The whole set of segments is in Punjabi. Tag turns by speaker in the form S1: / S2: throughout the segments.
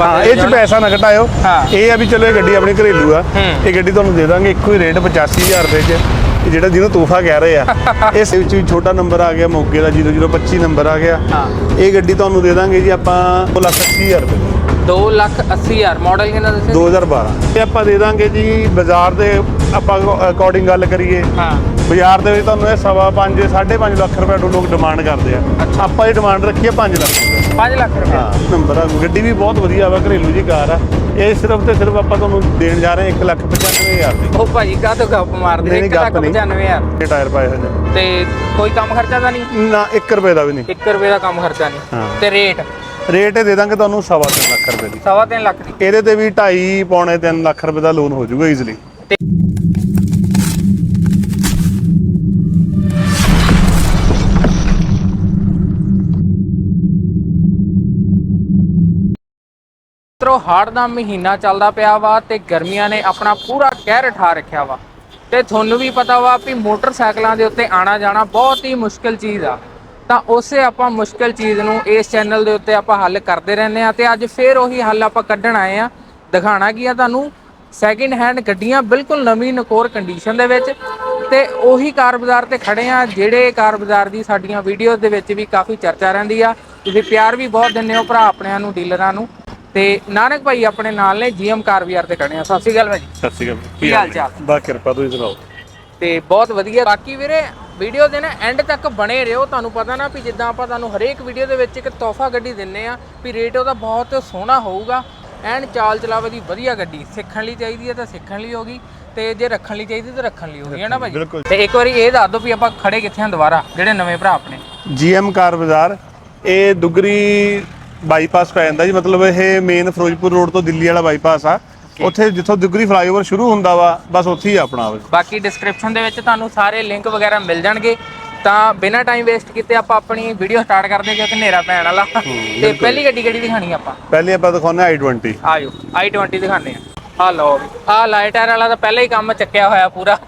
S1: ਹਾਂ ਇਹ ਚ ਪੈਸਾ ਨਾ ਘਟਾਇਓ।
S2: ਹਾਂ।
S1: ਇਹ ਆ ਵੀ ਚਲੋ ਇਹ ਗੱਡੀ ਆਪਣੀ ਘਰੇਲੂ ਆ।
S2: ਹੂੰ।
S1: ਇਹ ਗੱਡੀ ਤੁਹਾਨੂੰ ਦੇ ਦਾਂਗੇ ਇੱਕੋ ਹੀ ਰੇਟ 85000 ਰੁਪਏ ਚ ਜਿਹੜਾ ਜਿਹਨੂੰ ਤੋਹਫਾ ਕਹਿ ਰਹੇ ਆ। ਇਸ ਵਿੱਚ ਵੀ ਛੋਟਾ ਨੰਬਰ ਆ ਗਿਆ ਮੋਗੇ ਦਾ 0025 ਨੰਬਰ ਆ ਗਿਆ।
S2: ਹਾਂ।
S1: ਇਹ ਗੱਡੀ ਤੁਹਾਨੂੰ ਦੇ ਦਾਂਗੇ ਜੀ ਆਪਾਂ 280000 ਰੁਪਏ।
S2: 2 ਲੱਖ 80 ਹਜ਼ਾਰ। ਮਾਡਲ ਕਿੰਨਾ ਦੱਸਿਆ
S1: 2012 ਇਹ ਆਪਾਂ ਦੇ ਦਾਂਗੇ ਜੀ ਬਾਜ਼ਾਰ ਦੇ ਆਪਾਂ ਅਕੋਰਡਿੰਗ ਗੱਲ ਕਰੀਏ।
S2: ਹਾਂ।
S1: ਬਾਜ਼ਾਰ ਦੇ ਵਿੱਚ ਤੁਹਾਨੂੰ ਇਹ ਸਵਾ 5 5.5 ਲੱਖ ਰੁਪਏ ਤੋਂ ਲੋਕ ਡਿਮਾਂਡ ਕਰਦੇ ਆ। ਆਪਾਂ ਇਹ ਡਿਮਾਂਡ ਰੱਖੀ ਆ 5 ਲੱਖ ਰੁਪਏ।
S2: 5 ਲੱਖ ਰੁਪਏ।
S1: ਹਾਂ। ਨੰਬਰ ਆ। ਗੱਡੀ ਵੀ ਬਹੁਤ ਵਧੀਆ ਵਾ ਘਰੇਲੂ ਜੀ ਕਾਰ ਆ। ਇਹ ਸਿਰਫ ਤੇ ਸਿਰਫ ਆਪਾਂ ਤੁਹਾਨੂੰ ਦੇਣ ਜਾ ਰਹੇ 1 ਲੱਖ 95000 ਦੀ।
S2: ਉਹ ਭਾਜੀ ਕਾਹ ਤੋਂ ਗੱਪ ਮਾਰਦੇ?
S1: ਨਹੀਂ,
S2: 1 ਲੱਖ
S1: ਗੱਪ ਨਹੀਂ।
S2: 95 ਹਜ਼ਾਰ।
S1: ਇਹ ਟਾਇਰ ਪਾਏ ਹੋਏ ਨੇ।
S2: ਤੇ ਕੋਈ ਕੰਮ ਖਰਚਾ ਤਾਂ ਨਹੀਂ?
S1: ਨਾ 1 ਰੁਪਏ ਦਾ ਵੀ ਨਹੀਂ।
S2: 1 ਰੁਪਏ ਦਾ ਕੰਮ ਖਰਚਾ ਨਹੀਂ। ਤੇ ਰੇਟ?
S1: ਰੇਟ ਦੇ ਦਾਂਗੇ ਤੁਹਾਨੂੰ ਸਵਾ ਤਿੰਨ ਲੱਖ ਰੁਪਏ ਦੀ।
S2: ਸਵਾ ਤਿੰਨ ਲੱਖ ਦੀ।
S1: ਇਹਦੇ ਤੇ ਵੀ 2.5 ਪੌਣੇ 3 ਲੱਖ ਰੁਪਏ ਦਾ ਲੋਨ ਹੋ ਜਾਊਗਾ ਈਜ਼ੀਲੀ
S2: ਮਿੱਤਰੋ ਹਾੜ ਦਾ ਮਹੀਨਾ ਚੱਲਦਾ ਪਿਆ ਵਾ ਤੇ ਗਰਮੀਆਂ ਨੇ ਆਪਣਾ ਪੂਰਾ ਕਹਿਰ ਠਾ ਰੱਖਿਆ ਵਾ। ਤੇ ਤੁਹਾਨੂੰ ਵੀ ਪਤਾ ਵਾ ਵੀ ਮੋਟਰਸਾਈਕਲਾਂ ਦੇ ਉੱਤੇ ਆਣਾ ਜਾਣਾ ਬਹੁਤ ਹੀ ਮੁਸ਼ਕਲ ਚੀਜ਼ ਆ। ਤਾਂ ਉਸੇ ਆਪਾਂ ਮੁਸ਼ਕਲ ਚੀਜ਼ ਨੂੰ ਇਸ ਚੈਨਲ ਦੇ ਉੱਤੇ ਆਪਾਂ ਹੱਲ ਕਰਦੇ ਰਹਿੰਦੇ ਆ ਤੇ ਅੱਜ ਫੇਰ ਉਹੀ ਹੱਲ ਆਪਾਂ ਕੱਢਣ ਆਏ ਆ ਦਿਖਾਣਾ ਕੀ ਆ ਤੁਹਾਨੂੰ? ਸੈਕਿੰਡ ਹੈਂਡ ਗੱਡੀਆਂ ਬਿਲਕੁਲ ਨਵੀਂ ਨਕੋਰ ਕੰਡੀਸ਼ਨ ਦੇ ਵਿੱਚ ਤੇ ਉਹੀ ਕਾਰ ਬਾਜ਼ਾਰ ਤੇ ਖੜੇ ਆ ਜਿਹੜੇ ਕਾਰ ਬਾਜ਼ਾਰ ਦੀ ਸਾਡੀਆਂ ਵੀਡੀਓਜ਼ ਦੇ ਵਿੱਚ ਵੀ ਕਾਫੀ ਚਰਚਾ ਰਹਿੰਦੀ ਆ। ਤੁਸੀਂ ਪਿਆਰ ਵੀ ਬਹੁਤ ਦਿੰਦੇ ਹੋ ਭਰਾ ਆਪਣਿਆਂ ਨੂੰ ਡੀਲਰਾਂ ਨੂੰ। ਤੇ ਨਾਨਕ ਭਾਈ ਆਪਣੇ ਨਾਲ ਨੇ ਜੀਐਮ ਕਾਰ ਬਾਜ਼ਾਰ ਤੇ ਖੜੇ ਆ। ਸਤਿ ਸ਼੍ਰੀ ਅਕਾਲ ਭਾਈ।
S1: ਸਤਿ ਸ਼੍ਰੀ ਅਕਾਲ।
S2: ਕੀ ਹਾਲ ਚਾਲ?
S1: ਬਾ ਕਿਰਪਾ ਤੁਸੀਂ ਸੁਣਾਓ?
S2: ਤੇ ਬਹੁਤ ਵਧੀਆ। ਬਾਕੀ ਵੀਰੇ ਵੀਡੀਓ ਦੇ ਨਾ ਐਂਡ ਤੱਕ ਬਣੇ ਰਹੋ। ਤੁਹਾਨੂੰ ਪਤਾ ਨਾ ਵੀ ਜਿੱਦਾਂ ਆਪਾਂ ਤੁਹਾਨੂੰ ਹਰੇਕ ਵੀਡੀਓ ਦੇ ਵਿੱਚ ਇੱਕ ਤੋਹਫਾ ਗੱਡੀ ਦਿੰਨੇ ਆ ਵੀ ਰੇਟ ਉਹਦਾ ਬਹੁਤ ਸੋਹਣਾ ਹੋਊਗਾ। ਐਨ ਚਾਲ ਚਲਾਵੇ ਦੀ ਵਧੀਆ ਗੱਡੀ। ਸਿੱਖਣ ਲਈ ਚਾਹੀਦੀ ਹੈ ਤਾਂ ਸਿੱਖਣ ਲਈ ਹੋਗੀ ਤੇ ਜੇ ਰੱਖਣ ਲਈ ਚਾਹੀਦੀ ਤਾਂ ਰੱਖਣ ਲਈ ਹੋਗੀ ਹੈ ਨਾ ਭਾਈ?
S1: ਬਿਲਕੁਲ।
S2: ਤੇ ਇੱਕ ਵਾਰੀ ਇਹ ਦੱਸ ਦਿਓ ਵੀ ਆਪਾਂ ਖੜੇ ਕਿੱਥੇ ਹਾਂ ਦੁਬਾਰਾ? ਜਿਹੜੇ ਨਵੇਂ ਭਰਾ ਆਪਣੇ।
S1: ਜੀਐਮ ਕਾਰ ਬਾਜ਼ਾਰ। ਇਹ ਦੁਗਰੀ ਬਾਈਪਾਸ ਪੈ ਜਾਂਦਾ ਜੀ ਮਤਲਬ ਇਹ ਮੇਨ ਫਿਰੋਜ਼ਪੁਰ ਰੋਡ ਤੋਂ ਦਿੱਲੀ ਵਾਲਾ ਬਾਈਪਾਸ ਆ। ਉੱਥੇ ਜਿੱਥੋਂ ਦੁਗਰੀ ਫਲਾਈਓਵਰ ਸ਼ੁਰੂ ਹੁੰਦਾ ਵਾ ਬਸ ਉੱਥੇ ਹੀ ਆਪਣਾ ਉਹ।
S2: ਬਾਕੀ ਡਿਸਕ੍ਰਿਪਸ਼ਨ ਦੇ ਵਿੱਚ ਤੁਹਾਨੂੰ ਸਾਰੇ ਲਿੰਕ ਵਗੈਰਾ ਮਿਲ ਜਾਣਗੇ। ਤਾਂ ਬਿਨਾਂ ਟਾਈਮ ਵੇਸਟ ਕੀਤੇ ਆਪਾਂ ਆਪਣੀ ਵੀਡੀਓ ਸਟਾਰਟ ਕਰਦੇ ਹਾਂ ਕਿਉਂਕਿ ਹਨੇਰਾ ਪੈਣ ਵਾਲਾ। ਤੇ ਪਹਿਲੀ ਗੱਡੀ ਕਿਹੜੀ ਦਿਖਾਣੀ ਆਪਾਂ?
S1: ਪਹਿਲੇ ਆਪਾਂ ਦਿਖਾਉਂਦੇ i20
S2: ਆਜੋ i20 ਦਿਖਾਣੇ ਆ ਆ ਲਓ ਆ ਲਾਈਟਰ ਵਾਲਾ ਤਾਂ ਪਹਿਲਾਂ ਹੀ ਕੰਮ ਚੱਕਿਆ ਹੋਇਆ ਪੂਰਾ।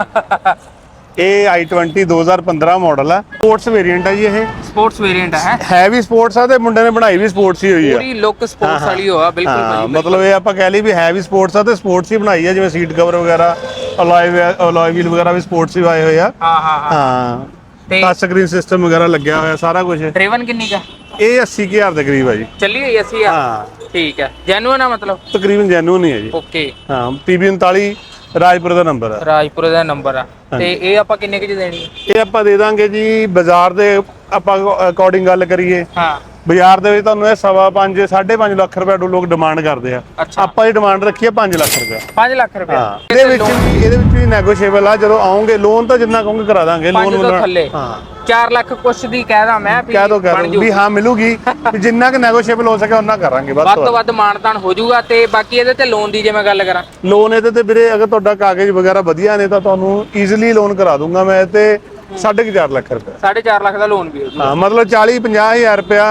S1: ਇਹ i20 2015 ਮਾਡਲ ਆ। ਸਪੋਰਟਸ ਵੇਰੀਐਂਟ ਆ ਜੀ ਇਹ।
S2: ਸਪੋਰਟਸ ਵੇਰੀਐਂਟ ਹੈ
S1: ਹੈ? ਵੀ ਸਪੋਰਟਸ ਆ ਤੇ ਮੁੰਡੇ ਨੇ ਬਣਾਈ ਵੀ ਸਪੋਰਟਸ ਹੀ ਹੋਈ ਆ।
S2: ਪੂਰੀ ਲੁੱਕ ਸਪੋਰਟਸ ਵਾਲੀ ਹੋਆ ਬਿਲਕੁਲ ਭਾਜੀ
S1: ਮਤਲਬ ਇਹ ਆਪਾਂ ਕਹਿ ਲਈ ਵੀ ਹੈ ਵੀ ਸਪੋਰਟਸ ਆ ਤੇ ਸਪੋਰਟਸ ਹੀ ਬਣਾਈ ਆ ਜਿਵੇਂ ਸੀਟ ਕਵਰ ਵਗੈਰਾ ਅਲੋਏ ਅਲੋਏ ਵੀਲ ਵਗੈਰਾ ਵੀ ਸਪੋਰਟਸ ਹੀ ਆਏ ਹੋਏ ਆ।
S2: ਹਾਂ ਹਾਂ ਹਾਂ। ਤੇ
S1: ਟੱਚ ਸਕਰੀਨ ਸਿਸਟਮ ਵਗੈਰਾ ਲੱਗਿਆ ਹੋਇਆ ਸਾਰਾ ਕੁਝ
S2: ਡਰਾਈਵਨ ਕਿੰਨੀ ਕਾ
S1: ਇਹ 80000 ਦੇ ਕਰੀਬ ਆ ਜੀ।
S2: ਚੱਲੀ ਹੋਈ ਅਸੀਂ ਆ
S1: ਹਾਂ।
S2: ਠੀਕ ਹੈ ਜੈਨੂਨ ਆ ਮਤਲਬ?
S1: ਤਕਰੀਬਨ ਜੈਨੂਨ ਹੀ ਹੈ ਜੀ।
S2: ਓਕੇ
S1: ਹਾਂ PB39 ਰਾਜਪੁਰ ਦਾ ਨੰਬਰ ਆ।
S2: ਰਾਜਪੁਰ ਦਾ ਨੰਬਰ ਆ। ਤੇ ਇਹ ਆਪਾਂ ਕਿੰਨੇ ਕੁ ਚ ਦੇਣੀ? ਹੈ
S1: ਇਹ ਆਪਾਂ ਦੇ ਦਾਂਗੇ ਜੀ ਬਾਜ਼ਾਰ ਦੇ ਆਪਾਂ ਅਕੋਰਡਿੰਗ ਗੱਲ ਕਰੀਏ।
S2: ਹਾਂ।
S1: ਬਾਜ਼ਾਰ ਦੇ ਵਿੱਚ ਤੁਹਾਨੂੰ ਇਹ ਸਵਾ 5 5.5 ਲੱਖ ਰੁਪਏ ਤੋਂ ਲੋਕ ਡਿਮਾਂਡ ਕਰਦੇ ਆ।
S2: ਅੱਛਾ।
S1: ਆਪਾਂ ਇਹ ਡਿਮਾਂਡ ਰੱਖੀ ਆ 5 ਲੱਖ ਰੁਪਏ।
S2: 5 ਲੱਖ ਰੁਪਏ।
S1: ਹਾਂ। ਇਹਦੇ ਵਿੱਚ ਵੀ ਇਹਦੇ ਵਿੱਚ ਵੀ ਨੈਗੋਸ਼ੀਏਬਲ ਆ। ਜਦੋਂ ਆਉਂਗੇ ਲੋਨ ਤਾਂ ਜਿੰਨਾ ਕਹੋਗੇ ਕਰਾ ਦਾਂਗੇ ਲੋਨ
S2: ਤੋਂ ਥੱਲੇ।
S1: ਹਾਂ।
S2: 4 ਲੱਖ ਕੁਛ ਦੀ ਕਹਿਦਾ ਮੈਂ ਵੀ
S1: ਕਹਿ ਦੋ ਕਹਿ
S2: ਬਣ
S1: ਦੋ
S2: ਜੂ।
S1: ਵੀ ਹਾਂ ਮਿਲੂਗੀ। ਵੀ ਜਿੰਨਾ ਕਿ ਨੈਗੋਸ਼ੀਏਬਲ ਹੋ ਸਕੇ ਉਹਨਾਂ ਕਰਾਂਗੇ ਵੱਧ
S2: ਵੱਧ
S1: ਤੋਂ
S2: ਵੱਧ ਮਾਨਤਾਨ ਹੋ ਜਾਊਗਾ ਤੇ ਬਾਕੀ ਇਹਦੇ ਤੇ ਲੋਨ ਦੀ ਜੇ ਮੈਂ ਗੱਲ ਕਰਾਂ।
S1: ਲੋਨ ਇਹਦੇ ਤੇ ਵੀਰੇ ਅਗਰ ਤੁਹਾਡਾ ਕਾਗਜ਼ ਵਗੈਰਾ ਵਧੀਆ ਨੇ ਤਾਂ ਤੁਹਾਨੂੰ ਈਜ਼ੀਲੀ ਲੋਨ ਕਰਾ ਦੂੰਗਾ ਮੈਂ ਤੇ 4.5 ਲੱਖ ਰੁਪਏ
S2: 4.5 ਲੱਖ ਦਾ ਲੋਨ ਵੀ ਹੋ ਜਾਊਗਾ
S1: ਹਾਂ ਮਤਲਬ 40 50000 ਰੁਪਇਆ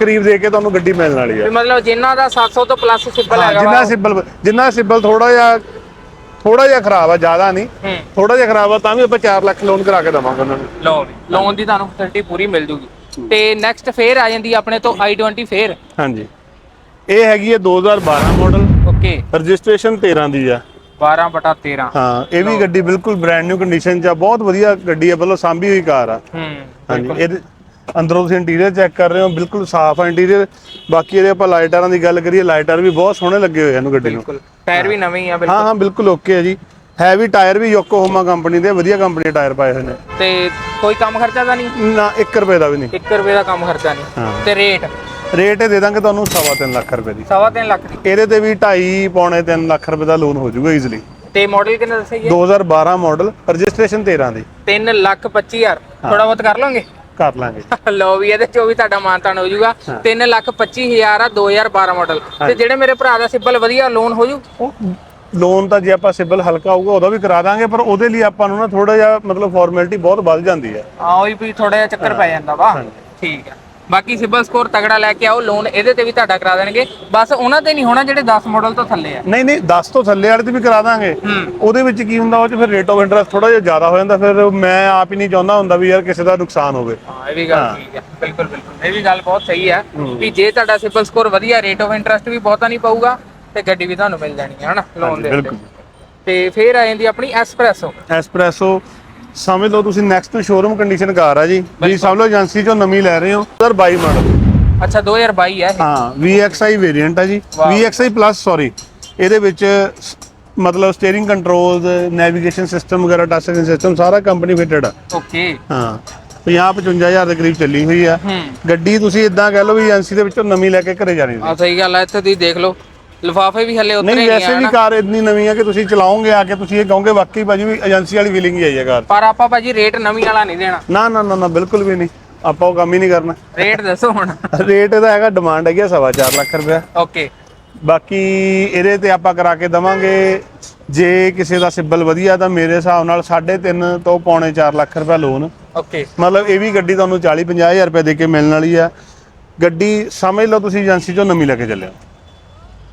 S1: ਕਰੀਬ ਦੇ ਕੇ ਤੁਹਾਨੂੰ ਗੱਡੀ ਮਿਲਣ ਵਾਲੀ
S2: ਵੀ
S1: ਹੈ
S2: ਮਤਲਬ ਜਿਨ੍ਹਾਂ ਦਾ 700 ਤੋਂ ਪਲੱਸ ਸਿੰਪਲ
S1: ਹਾਂ,
S2: ਹੈਗਾ
S1: ਜਿੰਨਾ
S2: ਵਾ।
S1: ਸਿਬਲ ਜਿੰਨਾ ਸਿਬਲ ਥੋੜਾ ਜਿਹਾ ਥੋੜਾ ਜਿਹਾ ਖਰਾਬ ਆ ਜ਼ਿਆਦਾ ਨਹੀਂ।
S2: ਹੂੰ।
S1: ਥੋੜਾ ਜਿਹਾ ਖਰਾਬ ਆ ਤਾਂ ਵੀ ਆਪਾਂ 4 ਲੱਖ ਲੋਨ ਕਰਾ ਕੇ ਦਵਾਂਗੇ ਉਹਨਾਂ ਨੂੰ।
S2: ਲਓ ਵੀ ਲੋਨ ਦੀ ਤੁਹਾਨੂੰ ਫੈਸਿਲਿਟੀ ਪੂਰੀ ਮਿਲ ਜੂਗੀ। ਤੇ ਨੈਕਸਟ ਫੇਰ ਆ ਜਾਂਦੀ ਆਪਣੇ ਤੋਂ i20 ਫੇਰ।
S1: ਹਾਂਜੀ। ਇਹ ਹੈਗੀ ਹੈ 2012 ਮਾਡਲ
S2: ਓਕੇ
S1: ਰਜਿਸਟ੍ਰੇਸ਼ਨ 13 ਦੀ ਆ।
S2: 12 ਬਟਾ 13
S1: ਹਾਂ ਇਹ ਵੀ ਗੱਡੀ ਬਿਲਕੁਲ ਬ੍ਰਾਂਡ ਨਿਊ ਕੰਡੀਸ਼ਨ 'ਚ ਆ ਬਹੁਤ ਵਧੀਆ ਗੱਡੀ ਆ ਮਤਲਬ ਸਾਂਭੀ ਹੋਈ ਕਾਰ ਆ।
S2: ਹੂੰ
S1: ਹਾਂਜੀ ਇਹਦੇ ਅੰਦਰੋਂ ਤੁਸੀਂ ਇੰਟੀਰੀਅਰ ਚੈੱਕ ਕਰ ਰਹੇ ਹੋ ਬਿਲਕੁਲ ਸਾਫ਼ ਆ ਇੰਟੀਰੀਅਰ ਬਾਕੀ ਇਹਦੇ ਆਪਾਂ ਲਾਈਟਾਰਾਂ ਦੀ ਗੱਲ ਕਰੀਏ ਲਾਈਟਰ ਵੀ ਬਹੁਤ ਸੋਹਣੇ ਲੱਗੇ ਹੋਏ ਆ ਇਹਨੂੰ ਗੱਡੀ ਨੂੰ।
S2: ਬਿਲਕੁਲ ਟਾਇਰ ਵੀ ਨਵੇਂ ਹੀ ਆ ਬਿਲਕੁਲ।
S1: ਹਾਂ ਹਾਂ ਬਿਲਕੁਲ ਓਕੇ ਹੈ ਜੀ। ਹੈਵੀ ਟਾਇਰ ਵੀ ਯੋਕੋਹਾਮਾ ਕੰਪਨੀ ਦੇ ਵਧੀਆ ਕੰਪਨੀ ਦੇ ਟਾਇਰ ਪਾਏ ਹੋਏ ਨੇ।
S2: ਤੇ ਕੋਈ ਕੰਮ ਖਰਚਾ ਤਾਂ ਨਹੀਂ?
S1: ਨਾ 1 ਰੁਪਏ ਦਾ ਵੀ ਨਹੀਂ।
S2: 1 ਰੁਪਏ ਦਾ ਕੰਮ ਖਰਚਾ ਨਹੀਂ। ਤੇ ਰੇਟ
S1: ਰੇਟ ਇਹ ਦੇ ਦਾਂਗੇ ਤੁਹਾਨੂੰ ਸਵਾ ਤਿੰਨ ਲੱਖ ਰੁਪਏ ਦੀ।
S2: ਸਵਾ ਤਿੰਨ ਲੱਖ ਦੀ।
S1: ਇਹਦੇ ਤੇ ਵੀ 2.5 ਪੌਣੇ 3 ਲੱਖ ਰੁਪਏ ਦਾ ਲੋਨ ਹੋ ਜਾਊਗਾ ਈਜ਼ੀਲੀ
S2: ਤੇ ਮਾਡਲ ਕਿੰਨਾ ਦੱਸਿਆ ਜੀ?
S1: 2012 ਮਾਡਲ ਰਜਿਸਟ੍ਰੇਸ਼ਨ 13 ਦੀ।
S2: 3 ਲੱਖ 25 ਹਜ਼ਾਰ। ਥੋੜਾ ਬਹੁਤ ਕਰ ਲਓਗੇ
S1: ਕਰ ਲਾਂਗੇ।
S2: ਲਓ ਵੀ ਇਹਦੇ ਚੋਂ ਵੀ ਤੁਹਾਡਾ ਮਾਨਤਾਨ ਹੋ। ਜਾਊਗਾ 3 ਲੱਖ 25 ਹਜ਼ਾਰ ਆ 2012 ਮਾਡਲ ਤੇ ਜਿਹੜੇ ਮੇਰੇ ਭਰਾ ਦਾ ਸਿੰਪਲ ਵਧੀਆ ਲੋਨ ਹੋ ਜੂ
S1: ਲੋਨ ਤਾਂ ਜੇ ਆਪਾਂ ਸਿਬਲ ਹਲਕਾ ਹੋਊਗਾ ਉਹਦਾ ਵੀ ਕਰਾ ਦਾਂਗੇ ਪਰ ਉਹਦੇ ਲਈ ਆਪਾਂ ਨੂੰ ਨਾ ਥੋੜਾ ਜਿਹਾ ਮਤਲਬ ਫਾਰਮੈਲਿਟੀ ਬਹੁਤ ਵੱਧ ਜਾਂਦੀ ਹੈ।
S2: ਆ ਉਹੀ ਵੀ ਥੋੜਾ ਜਿਹਾ ਚੱਕਰ ਪੈ ਜਾਂਦਾ ਵਾ। ਠੀਕ ਆ। ਬਾਕੀ ਸਿਬਲ ਸਕੋਰ ਤਗੜਾ ਲੈ ਕੇ ਆਓ ਲੋਨ ਇਹਦੇ ਤੇ ਵੀ ਤੁਹਾਡਾ ਕਰਾ ਦੇਣਗੇ। ਬਸ ਉਹਨਾਂ ਤੇ ਨਹੀਂ ਹੋਣਾ ਜਿਹੜੇ 10 ਮਾਡਲ ਤੋਂ ਥੱਲੇ ਆ।
S1: ਨਹੀਂ ਨਹੀਂ 10 ਤੋਂ ਥੱਲੇ ਵਾਲੇ ਤੇ ਵੀ ਕਰਾ ਦਾਂਗੇ। ਉਹਦੇ ਵਿੱਚ ਕੀ ਹੁੰਦਾ ਉਹ ਚ ਫਿਰ ਰੇਟ ਆਫ ਇੰਟਰਸਟ ਥੋੜਾ ਜਿਹਾ ਜ਼ਿਆਦਾ ਹੋ ਜਾਂਦਾ ਫਿਰ ਮੈਂ ਆਪ ਹੀ ਨਹੀਂ ਚਾਹੁੰਦਾ ਹੁੰਦਾ ਵੀ ਯਾਰ ਕਿਸੇ ਦਾ ਨੁਕਸਾਨ ਹੋਵੇ।
S2: ਹਾਂ ਇਹ ਵੀ ਗੱਲ ਠੀਕ ਹੈ। ਬਿਲਕੁਲ ਬਿਲਕੁਲ। ਇਹ ਵੀ ਗੱਲ ਬਹੁਤ ਸਹੀ ਹੈ। ਵੀ ਜੇ ਤੁਹਾਡਾ ਸਿਬਲ ਸਕੋਰ ਵਧੀਆ ਰੇਟ ਆਫ ਇੰਟਰਸਟ ਵੀ ਬਹੁਤਾ ਨਹੀਂ ਪਊਗਾ ਤੇ ਗੱਡੀ ਵੀ ਤੁਹਾਨੂੰ ਮਿਲ ਜਾਣੀ ਹੈ ਹਨਾ ਲੋਨ ਦੇ ਉੱਤੇ। ਤੇ ਫਿਰ ਆ ਜਾਂਦੀ ਆਪਣੀ ਐਸਪ੍ਰੈਸੋ
S1: ਐਸਪ੍ਰੈਸੋ ਸਮਝ ਲਓ ਤੁਸੀਂ ਨੈਕਸਟ ਸ਼ੋਰੂਮ ਕੰਡੀਸ਼ਨ ਕਾਰ ਆ ਜੀ। ਵੀ ਸਮਝ ਲਓ ਏਜੰਸੀ ਚੋਂ ਨਵੀਂ ਲੈ ਰਹੇ ਹੋ 2022 ਮਾਡਲ।
S2: ਅੱਛਾ 2022 ਹੈ।
S1: ਹਾਂ VXI ਵੇਰੀਐਂਟ ਆ ਜੀ। VXI ਪਲੱਸ ਸੌਰੀ ਇਹਦੇ ਵਿੱਚ ਮਤਲਬ ਸਟੀਅਰਿੰਗ ਕੰਟਰੋਲਸ ਨੈਵੀਗੇਸ਼ਨ ਸਿਸਟਮ ਵਗੈਰਾ ਟੱਚ ਸਕਰੀਨ ਸਿਸਟਮ ਸਾਰਾ ਕੰਪਨੀ ਫਿਟਡ ਆ।
S2: ਓਕੇ
S1: ਹਾਂ 50 55000 ਦੇ ਕਰੀਬ ਚੱਲੀ ਹੋਈ ਆ। ਗੱਡੀ ਤੁਸੀਂ ਇਦਾਂ ਕਹਿ ਲਓ ਵੀ ਏਜੰਸੀ ਦੇ ਵਿੱਚੋਂ ਨਵੀਂ ਲੈ ਕੇ ਘਰੇ ਜਾਣੀ
S2: ਆ ਸਹੀ ਗੱਲ ਹੈ ਇੱਥੇ ਤੁਸੀਂ ਦੇਖ ਲਓ। ਲਿਫਾਫੇ ਵੀ ਹੱਲੇ ਉਤਰੇ
S1: ਨਹੀਂ
S2: ਨਹੀਂ
S1: ਵੈਸੇ
S2: ਆ
S1: ਵੀ
S2: ਨਾ
S1: ਕਾਰ ਇੰਨੀ ਨਵੀਂ ਆ ਕਿ ਤੁਸੀਂ ਚਲਾਓਗੇ ਆ ਕੇ ਤੁਸੀਂ ਇਹ ਕਹੋਗੇ ਵਾਕਈ ਭਾਜੀ ਵੀ ਏਜੰਸੀ ਵਾਲੀ ਫੀਲਿੰਗ ਹੀ ਆਈ ਹੈ ਕਾਰ
S2: ਪਰ ਆਪਾਂ ਭਾਜੀ ਰੇਟ ਨਵੀਂ ਵਾਲਾ ਨਹੀਂ ਦੇਣਾ।
S1: ਨਾ ਨਾ ਨਾ ਨਾ ਬਿਲਕੁਲ ਵੀ ਨਹੀਂ। ਆਪਾਂ ਉਹ ਕੰਮ ਹੀ ਨਹੀਂ ਕਰਨਾ।
S2: ਰੇਟ ਦੱਸੋ ਹੁਣ।
S1: ਰੇਟ ਇਹਦਾ ਹੈਗਾ ਡਿਮਾਂਡ ਹੈਗੀ 4.5 ਲੱਖ ਰੁਪਇਆ।
S2: ਓਕੇ।
S1: ਬਾਕੀ ਇਹਦੇ ਤੇ ਆਪਾਂ ਕਰਾ ਕੇ ਦਵਾਂਗੇ। ਜੇ ਕਿਸੇ ਦਾ ਸਿਬਲ ਵਧੀਆ ਤਾਂ ਮੇਰੇ ਹਿਸਾਬ ਨਾਲ 3.5 ਤੋਂ ਪੌਣੇ 4 ਲੱਖ ਰੁਪਇਆ ਲੋਨ
S2: ਓਕੇ।
S1: ਮਤਲਬ ਇਹ ਵੀ ਗੱਡੀ ਤੁਹਾਨੂੰ 40 50000 ਰੁਪਏ ਦੇ ਕੇ ਮਿਲਣ ਵਾਲੀ ਆ। ਗੱਡੀ ਸਮਝ ਲਓ ਤੁਸੀਂ ਏਜੰਸੀ ਚੋਂ ਨਵੀਂ ਲੈ ਕੇ ਚੱਲਿਓ